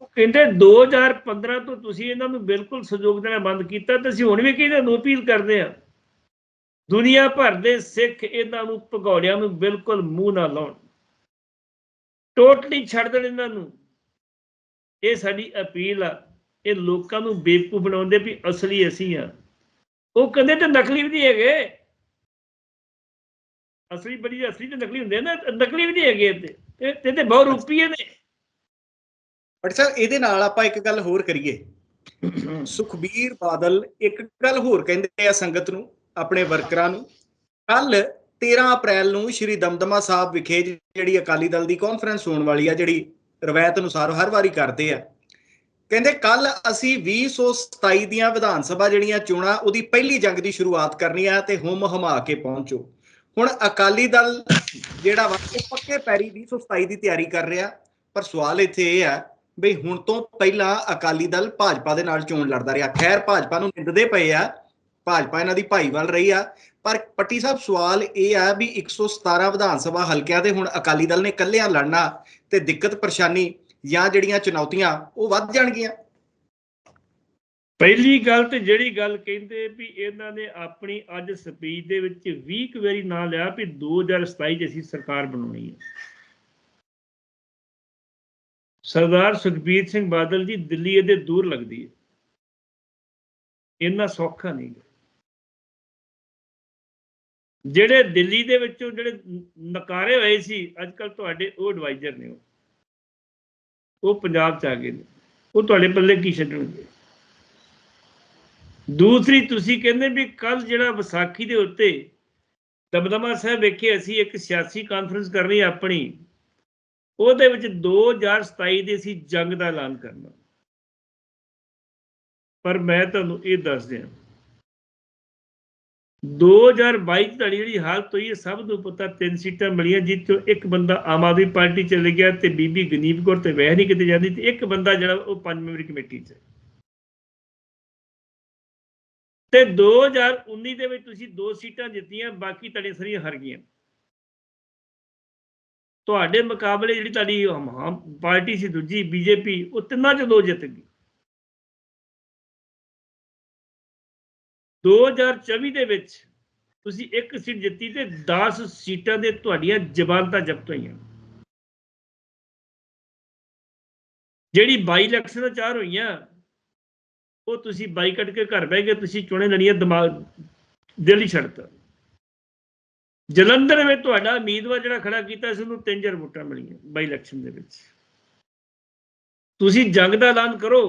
ਉਹ ਕਹਿੰਦੇ 2015 ਤੋਂ ਤੁਸੀਂ ਇਹਨਾਂ ਨੂੰ ਬਿਲਕੁਲ ਸਹਿਯੋਗ ਦੇਣਾ ਬੰਦ ਕੀਤਾ ਤੇ ਅਸੀਂ ਹੁਣ ਵੀ ਕਿਹਨਾਂ ਨੂੰ ਅਪੀਲ ਕਰਦੇ ਆ ਦੁਨੀਆ ਭਰ ਦੇ ਸਿੱਖ ਇਹਨਾਂ ਨੂੰ ਭਗੌੜਿਆਂ ਨੂੰ ਬਿਲਕੁਲ ਮੂੰਹ ਨਾ ਲਾਉਣ। ਟੋਟਲੀ ਛੱਡ ਦੇਣ ਇਹਨਾਂ ਨੂੰ। ਇਹ ਸਾਡੀ ਅਪੀਲ ਆ। ਇਹ ਲੋਕਾਂ ਨੂੰ ਬੇਵਕੂਫ ਬਣਾਉਂਦੇ ਵੀ ਅਸਲੀ ਅਸੀਂ ਆ ਉਹ ਕਹਿੰਦੇ ਤੇ ਨਕਲੀ ਵੀ ਨਹੀਂ ਹੈਗੇ। ਅਸਲੀ ਬੜੀ ਅਸਲੀ ਤੇ ਨਕਲੀ ਹੁੰਦੇ ਨਾ, ਨਕਲੀ ਵੀ ਨਹੀਂ ਹੈਗੇ ਤੇ। ਤੇ ਤੇ ਬਹੁਤ ਰੁਪਈਏ ਨੇ ਬਟ ਸਰ, ਇਹਦੇ ਨਾਲ ਆਪਾਂ ਇੱਕ ਗੱਲ ਹੋਰ ਕਰੀਏ। ਸੁਖਬੀਰ ਬਾਦਲ ਇੱਕ ਗੱਲ ਹੋਰ ਕਹਿੰਦੇ ਆ ਸੰਗਤ ਨੂੰ, ਆਪਣੇ ਵਰਕਰਾਂ ਨੂੰ। ਕੱਲ 13 ਅਪ੍ਰੈਲ ਨੂੰ ਸ਼੍ਰੀ ਦਮਦਮਾ ਸਾਹਿਬ ਵਿਖੇ ਜਿਹੜੀ ਅਕਾਲੀ ਦਲ ਦੀ ਕਾਨਫਰੰਸ ਹੋਣ ਵਾਲੀ ਆ, ਜਿਹੜੀ ਰਵਾਇਤ ਅਨੁਸਾਰ ਹਰ ਵਾਰੀ ਕਰਦੇ ਆ। ਕਹਿੰਦੇ ਕੱਲ ਅਸੀਂ 2027 ਦੀਆਂ ਵਿਧਾਨ ਸਭਾ ਜਿਹੜੀਆਂ ਚੋਣਾਂ, ਉਹਦੀ ਪਹਿਲੀ ਜੰਗ ਦੀ ਸ਼ੁਰੂਆਤ ਕਰਨੀ ਆ ਤੇ ਹੁਮ ਹਮਾ ਕੇ ਪਹੁੰਚੋ। ਹੁਣ ਅਕਾਲੀ ਦਲ ਜਿਹੜਾ ਵਾ, ਉਹ ਪੱਕੇ ਪੈਰੀ 2027 ਦੀ ਤਿਆਰੀ ਕਰ ਰਿਹਾ। ਪਰ ਸਵਾਲ ਇੱਥੇ ਇਹ ਆ ਬਈ ਹੁਣ ਤੋਂ ਪਹਿਲਾਂ ਅਕਾਲੀ ਦਲ ਭਾਜਪਾ ਦੇ ਨਾਲ ਚੋਣ ਲੜਦਾ ਰਿਹਾ। ਖੈਰ, ਭਾਜਪਾ ਨੂੰ ਨਿੰਦਦੇ ਪਏ ਆ। ਭਾਜਪਾ ਇਹਨਾਂ ਦੀ ਭਾਈਵਾਲ ਰਹੀ ਆ। ਪਰ ਪੱਟੀ ਸਾਹਿਬ, ਸਵਾਲ ਇਹ ਆ ਵੀ 117 ਵਿਧਾਨ ਸਭਾ ਹਲਕਿਆਂ ਦੇ ਹੁਣ ਅਕਾਲੀ ਦਲ ਨੇ ਇਕੱਲਿਆਂ ਲੜਨਾ ਤੇ ਦਿੱਕਤ ਪਰੇਸ਼ਾਨੀ ਜਾਂ ਜਿਹੜੀਆਂ ਚੁਣੌਤੀਆਂ ਉਹ ਵੱਧ ਜਾਣਗੀਆਂ। ਪਹਿਲੀ ਗੱਲ ਤੇ ਜਿਹੜੀ ਗੱਲ ਕਹਿੰਦੇ ਵੀ ਇਹਨਾਂ ਨੇ ਆਪਣੀ ਅੱਜ ਸਪੀਚ ਦੇ ਵਿੱਚ 20 ਵਾਰੀ ਨਾਂ ਲਿਆ ਵੀ 2027 ਚ ਅਸੀਂ ਸਰਕਾਰ ਬਣਾਉਣੀ ਹੈ। ਸਰਦਾਰ ਸੁਖਬੀਰ ਸਿੰਘ ਬਾਦਲ ਜੀ ਦਿੱਲੀ ਇਹਦੇ ਦੂਰ ਲੱਗਦੀ ਹੈ। ਇੰਨਾ ਸੌਖਾ ਨਹੀਂ। ਗਾ। ਜਿਹੜੇ ਦਿੱਲੀ ਦੇ ਵਿੱਚੋਂ ਜਿਹੜੇ ਨਕਾਰੇ ਹੋਏ ਸੀ, ਅੱਜ ਕੱਲ ਤੁਹਾਡੇ ਉਹ ਐਡਵਾਈਜ਼ਰ ਨੇ ਉਹ। ਉਹ ਪੰਜਾਬ ਚ ਆ ਗਏ ਨੇ। ਉਹ ਤੁਹਾਡੇ ਪੱਲੇ ਕੀ ਛੱਡਣਗੇ? ਦੂਸਰੀ, ਤੁਸੀਂ ਕਹਿੰਦੇ ਵੀ ਕੱਲ ਜਿਹੜਾ ਵਿਸਾਖੀ ਦੇ ਉੱਤੇ ਦਮਦਮਾ ਸਾਹਿਬ ਵੇਖੇ ਅਸੀਂ ਇੱਕ ਸਿਆਸੀ ਕਾਨਫਰੰਸ ਕਰਨੀ ਆਪਣੀ, ਉਹਦੇ ਵਿੱਚ 2027 ਦੇ ਅਸੀਂ ਜੰਗ ਦਾ ਐਲਾਨ ਕਰਨਾ। ਪਰ ਮੈਂ ਤੁਹਾਨੂੰ ਇਹ ਦੱਸ ਦਿਆਂ 2022 ਚ ਤੁਹਾਡੀ ਜਿਹੜੀ ਹਾਲਤ ਹੋਈ ਹੈ, ਸਭ ਨੂੰ ਪਤਾ, ਤਿੰਨ ਸੀਟਾਂ ਮਿਲੀਆਂ ਜਿਸ ਚੋਂ ਇੱਕ ਬੰਦਾ ਆਮ ਆਦਮੀ ਪਾਰਟੀ ਚਲੇ ਗਿਆ ਤੇ ਬੀਬੀ ਗਨੀਪ ਕੌਰ ਤੇ ਵਹਿ ਨਹੀਂ ਕਿਤੇ ਜਾਂਦੀ ਤੇ ਇੱਕ ਬੰਦਾ ਜਿਹੜਾ ਉਹ ਪੰਜ ਮੈਂਬਰੀ ਕਮੇਟੀ 'ਚ ਹੈ। ਤੇ 2019 ਦੇ ਵਿੱਚ ਤੁਸੀਂ ਦੋ ਸੀਟਾਂ ਜਿੱਤੀਆਂ, ਬਾਕੀ ਤੁਹਾਡੀਆਂ ਸਾਰੀਆਂ ਹਾਰ ਗਈਆਂ ਤੁਹਾਡੇ ਮੁਕਾਬਲੇ ਜਿਹੜੀ ਤੁਹਾਡੀ ਪਾਰਟੀ ਸੀ ਦੂਜੀ, ਬੀਜੇਪੀ, ਉਹ ਤਿੰਨਾਂ ਚੋਂ ਦੋ ਜਿੱਤ ਗਈ 2024 ਦੇ ਵਿੱਚ ਤੁਸੀਂ ਇੱਕ ਸੀਟ ਜਿੱਤੀ ਤੇ 10 ਸੀਟਾਂ ਦੇ ਤੁਹਾਡੀਆਂ ਜ਼ਮਾਨਤਾਂ ਜ਼ਬਤ ਹੋਈਆਂ। ਜਿਹੜੀ ਬਾਈ ਇਲੈਕਸ਼ਨ ਚਾਰ ਹੋਈਆਂ, ਉਹ ਤੁਸੀਂ ਬਾਈ ਕੱਟ ਕੇ ਘਰ ਬਹਿ ਗਏ, ਤੁਸੀਂ ਚੁਣੇ ਲੜੀਆਂ ਦਿਮਾਗ ਦਿਲ ਹੀ ਛੱਡਤਾ ਜਲੰਧਰ ਵਿੱਚ ਤੁਹਾਡਾ ਉਮੀਦਵਾਰ ਜਿਹੜਾ ਖੜਾ ਕੀਤਾ ਸੀ ਉਹਨੂੰ ਤਿੰਨ ਚਾਰ ਵੋਟਾਂ ਮਿਲੀਆਂ ਬਾਈ ਇਲੈਕਸ਼ਨ ਦੇ ਵਿੱਚ। ਤੁਸੀਂ ਜੰਗ ਦਾ ਐਲਾਨ ਕਰੋ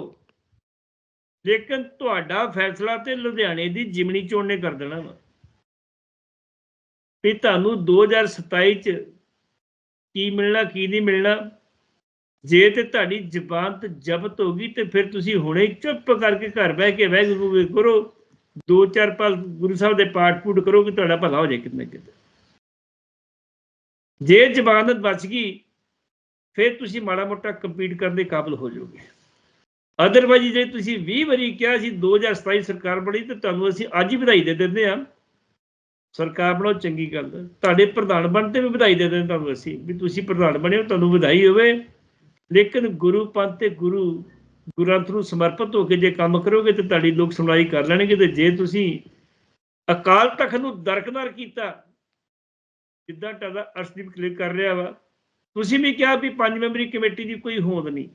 ਲੇਕਿਨ ਤੁਹਾਡਾ ਫੈਸਲਾ ਤੇ ਲੁਧਿਆਣੇ ਦੀ ਜਿਮਣੀ ਚੋਣ ਨੇ ਕਰ ਦੇਣਾ ਵਾ। ਵੀ ਤੁਹਾਨੂੰ 2027 ਚ ਕੀ ਮਿਲਣਾ, ਕੀ ਨਹੀਂ ਮਿਲਣਾ, ਜੇ ਤੇ ਤੁਹਾਡੀ ਜ਼ਬਾਨਤ ਜ਼ਬਤ ਹੋ ਗਈ ਤੇ ਫਿਰ ਤੁਸੀਂ ਹੁਣੇ ਚੁੱਪ ਕਰਕੇ ਘਰ ਬਹਿ ਕੇ ਵੈਗਰੂ ਕਰੋ ਦੋ ਚਾਰ ਪਲ ਗੁਰੂ ਸਾਹਿਬ ਦੇ ਪਾਠ ਪੂਠ ਕਰੋ ਕਿ ਤੁਹਾਡਾ ਭਲਾ ਹੋ ਜਾਏ ਕਿਤੇ ਨਾ ਕਿਤੇ। ਜੇ ਜ਼ਬਾਨਤ ਬਚ ਗਈ, ਫਿਰ ਤੁਸੀਂ ਮਾੜਾ ਮੋਟਾ ਕੰਪੀਟ ਕਰਨ ਦੇ ਕਾਬਿਲ ਹੋ ਜਾਓਗੇ। ਅਦਰਵਾਈਜ਼ ਜੇ ਤੁਸੀਂ 20 ਵਾਰੀ ਕਿਹਾ ਸੀ 2027 ਸਰਕਾਰ ਬਣੀ, ਤੇ ਤੁਹਾਨੂੰ ਅਸੀਂ ਅੱਜ ਹੀ ਵਧਾਈ ਦੇ ਦਿੰਦੇ ਆ ਸਰਕਾਰ ਬਣਾਓ, ਚੰਗੀ ਗੱਲ। ਤੁਹਾਡੇ ਪ੍ਰਧਾਨ ਬਣ ਤੇ ਵੀ ਵਧਾਈ ਦੇ ਦਿੰਦੇ ਤੁਹਾਨੂੰ ਅਸੀਂ, ਵੀ ਤੁਸੀਂ ਪ੍ਰਧਾਨ ਬਣੇ ਹੋ ਤੁਹਾਨੂੰ ਵਧਾਈ ਹੋਵੇ। ਲੇਕਿਨ ਗੁਰੂ ਪੰਥ ਤੇ ਗੁਰੂ ਗੁਰੂ ਗ੍ਰੰਥ ਨੂੰ ਸਮਰਪਿਤ ਹੋ ਕੇ ਜੇ ਕੰਮ ਕਰੋਗੇ, ਤੇ ਤੁਹਾਡੀ ਲੋਕ ਸੁਣਵਾਈ ਕਰ ਲੈਣਗੇ। ਤੇ ਜੇ ਤੁਸੀਂ ਅਕਾਲ ਤਖਤ ਨੂੰ ਦਰਕਨਾਰ ਕੀਤਾ, ਜਿੱਦਾਂ ਤੁਹਾਡਾ ਅਰਸ਼ਦੀਪ ਕਲਿੱਕ ਕਰ ਰਿਹਾ ਵਾ, ਤੁਸੀਂ ਵੀ ਕਿਹਾ ਵੀ ਪੰਜ ਮੈਂਬਰੀ ਕਮੇਟੀ ਦੀ ਕੋਈ ਹੋਂਦ ਨਹੀਂ।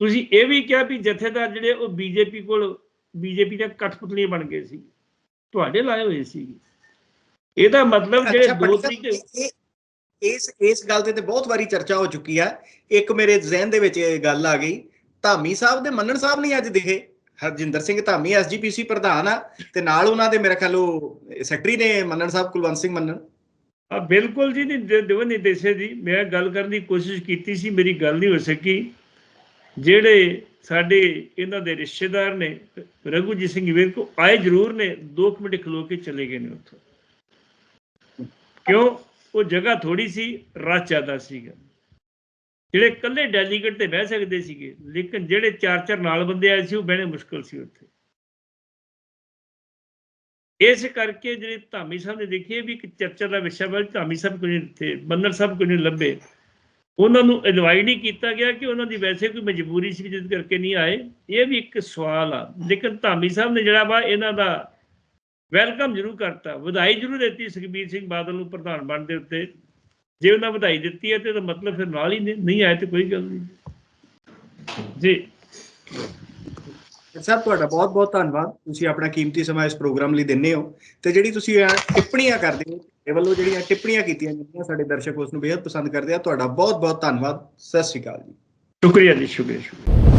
ਤੁਸੀਂ ਇਹ ਵੀ ਕਿਹਾ ਵੀ ਜਥੇਦਾਰ ਜਿਹੜੇ ਉਹ ਬੀਜੇਪੀ ਕੋਲ ਬੀਜੇਪੀ ਦੇ ਕਠਪੁਤਲੀਆਂ ਬਣ ਗਏ ਸੀ। ਤੁਹਾਡੇ ਲਾਏ ਹੋਏ ਸੀ। ਇਹਦਾ ਮਤਲਬ ਜਿਹੜੇ ਦੋ ਤਰੀਕੇ ਇਸ ਇਸ ਗੱਲ ਤੇ ਤੇ ਬਹੁਤ ਵਾਰੀ ਚਰਚਾ ਹੋ ਚੁੱਕੀ ਆ। ਇੱਕ ਮੇਰੇ ਜ਼ਿਹਨ ਦੇ ਵਿੱਚ ਇਹ ਗੱਲ ਆ ਗਈ। ਧਾਮੀ ਸਾਹਿਬ ਦੇ ਮੰਨਣ ਸਾਹਿਬ ਨਹੀਂ ਅੱਜ ਦਿਖੇ। ਹਰਜਿੰਦਰ ਸਿੰਘ ਧਾਮੀ ਐਸਜੀਪੀਸੀ ਪ੍ਰਧਾਨ ਆ ਤੇ ਨਾਲ ਉਹਨਾਂ ਦੇ ਮੇਰੇ ਖਿਆਲ ਉਹ ਸੈਕਟਰੀ ਨੇ ਮੰਨਣ ਸਾਹਿਬ ਕੁਲਵੰਤ ਸਿੰਘ ਮੰਨਣ। ਆ ਬਿਲਕੁਲ ਜੀ ਨਹੀਂ ਦਿਵਨ ਨਿਰਦੇਸ਼ੇ ਜੀ ਮੈਂ ਗੱਲ ਕਰਨ ਦੀ ਕੋਸ਼ਿਸ਼ ਕੀਤੀ ਸੀ ਮੇਰੀ ਗੱਲ ਨਹੀਂ ਹੋ ਸਕੀ। ਜਿਹੜੇ ਸਾਡੇ ਇਹਨਾਂ ਦੇ ਰਿਸ਼ਤੇਦਾਰ ਨੇ, ਰਘੂਜੀਤ ਸਿੰਘ ਵੇਰਕੋ ਆਏ ਜ਼ਰੂਰ ਨੇ 2 ਮਿੰਟ ਖਲੋ ਕੇ ਚਲੇ ਗਏ ਨੇ ਉੱਥੋਂ। ਕਿਉਂ? ਉਹ ਜਗ੍ਹਾ ਥੋੜੀ ਸੀ ਰਸ਼ ਜ਼ਿਆਦਾ ਸੀਗਾ। ਜਿਹੜੇ ਇਕੱਲੇ ਡੈਲੀਗੇਟ ਤੇ ਬਹਿ ਸਕਦੇ ਸੀਗੇ, ਲੇਕਿਨ ਜਿਹੜੇ ਚਾਰ ਚਾਰ ਨਾਲ ਬੰਦੇ ਆਏ ਸੀ, ਉਹ ਬਹਿਣੇ ਮੁਸ਼ਕਲ ਸੀ ਉੱਥੇ। ਇਸ ਕਰਕੇ ਜਿਹੜੇ ਧਾਮੀ ਸਾਹਿਬ ਨੇ ਦੇਖੀਏ ਵੀ ਇੱਕ ਚਰਚਾ ਦਾ ਵਿਸ਼ਾ ਵਾ, ਧਾਮੀ ਸਾਹਿਬ ਕੋਈ ਨਹੀਂ ਇੱਥੇ ਬੰਨਰ ਸਾਹਿਬ ਕੋਈ ਨਹੀਂ ਲੱਭੇ। ਉਹਨਾਂ ਨੂੰ ਇਨਵਾਈਟ ਨਹੀਂ ਕੀਤਾ ਗਿਆ ਕਿ ਉਹਨਾਂ ਦੀ ਵੈਸੇ ਕੋਈ ਮਜਬੂਰੀ ਸੀ ਜਿਸ ਕਰਕੇ ਨਹੀਂ ਆਏ। ਇਹ ਵੀ ਇੱਕ ਸਵਾਲ ਆ। ਲੇਕਿਨ ਧਾਮੀ ਸਾਹਿਬ ਨੇ ਜਿਹੜਾ ਵਾ ਇਹਨਾਂ ਦਾ ਵੈਲਕਮ ਜ਼ਰੂਰ ਕਰਤਾ। ਵਧਾਈ ਜ਼ਰੂਰ ਦਿੱਤੀ ਸੁਖਬੀਰ ਸਿੰਘ ਬਾਦਲ ਨੂੰ ਪ੍ਰਧਾਨ ਬਣਨ ਦੇ ਉੱਤੇ। ਜੇ ਉਹਨਾਂ ਵਧਾਈ ਦਿੱਤੀ ਹੈ ਤੇ ਇਹਦਾ ਮਤਲਬ ਫਿਰ ਨਾਲ ਹੀ ਨੇ ਨਹੀਂ ਆਏ ਤੇ ਕੋਈ ਗੱਲ ਨਹੀਂ। ਜੀ। ਸਾਹਿਬ ਤੁਹਾਡਾ ਬਹੁਤ ਬਹੁਤ ਧੰਨਵਾਦ। ਤੁਸੀਂ ਆਪਣਾ ਕੀਮਤੀ ਸਮਾਂ ਇਸ ਪ੍ਰੋਗਰਾਮ ਲਈ ਦਿੰਦੇ ਹੋ। ਤੇ ਜਿਹੜੀ ਤੁਸੀਂ ਟਿੱਪਣੀਆਂ ਕਰਦੇ ਹੋ ਇਹ ਵੱਲੋਂ ਜਿਹੜੀਆਂ ਟਿੱਪਣੀਆਂ ਕੀਤੀਆਂ ਜਾਂਦੀਆਂ, ਸਾਡੇ ਦਰਸ਼ਕ ਉਸ ਨੂੰ ਬੇहद ਪਸੰਦ ਕਰਦੇ ਆ। ਤੁਹਾਡਾ ਬਹੁਤ ਬਹੁਤ ਧੰਨਵਾਦ। ਸਤਿ ਸ਼੍ਰੀ ਅਕਾਲ ਜੀ। ਸ਼ੁਕਰੀਆ ਜੀ, ਸ਼ੁਕਰੀਆ ਸ਼ੁਕਰੀਆ।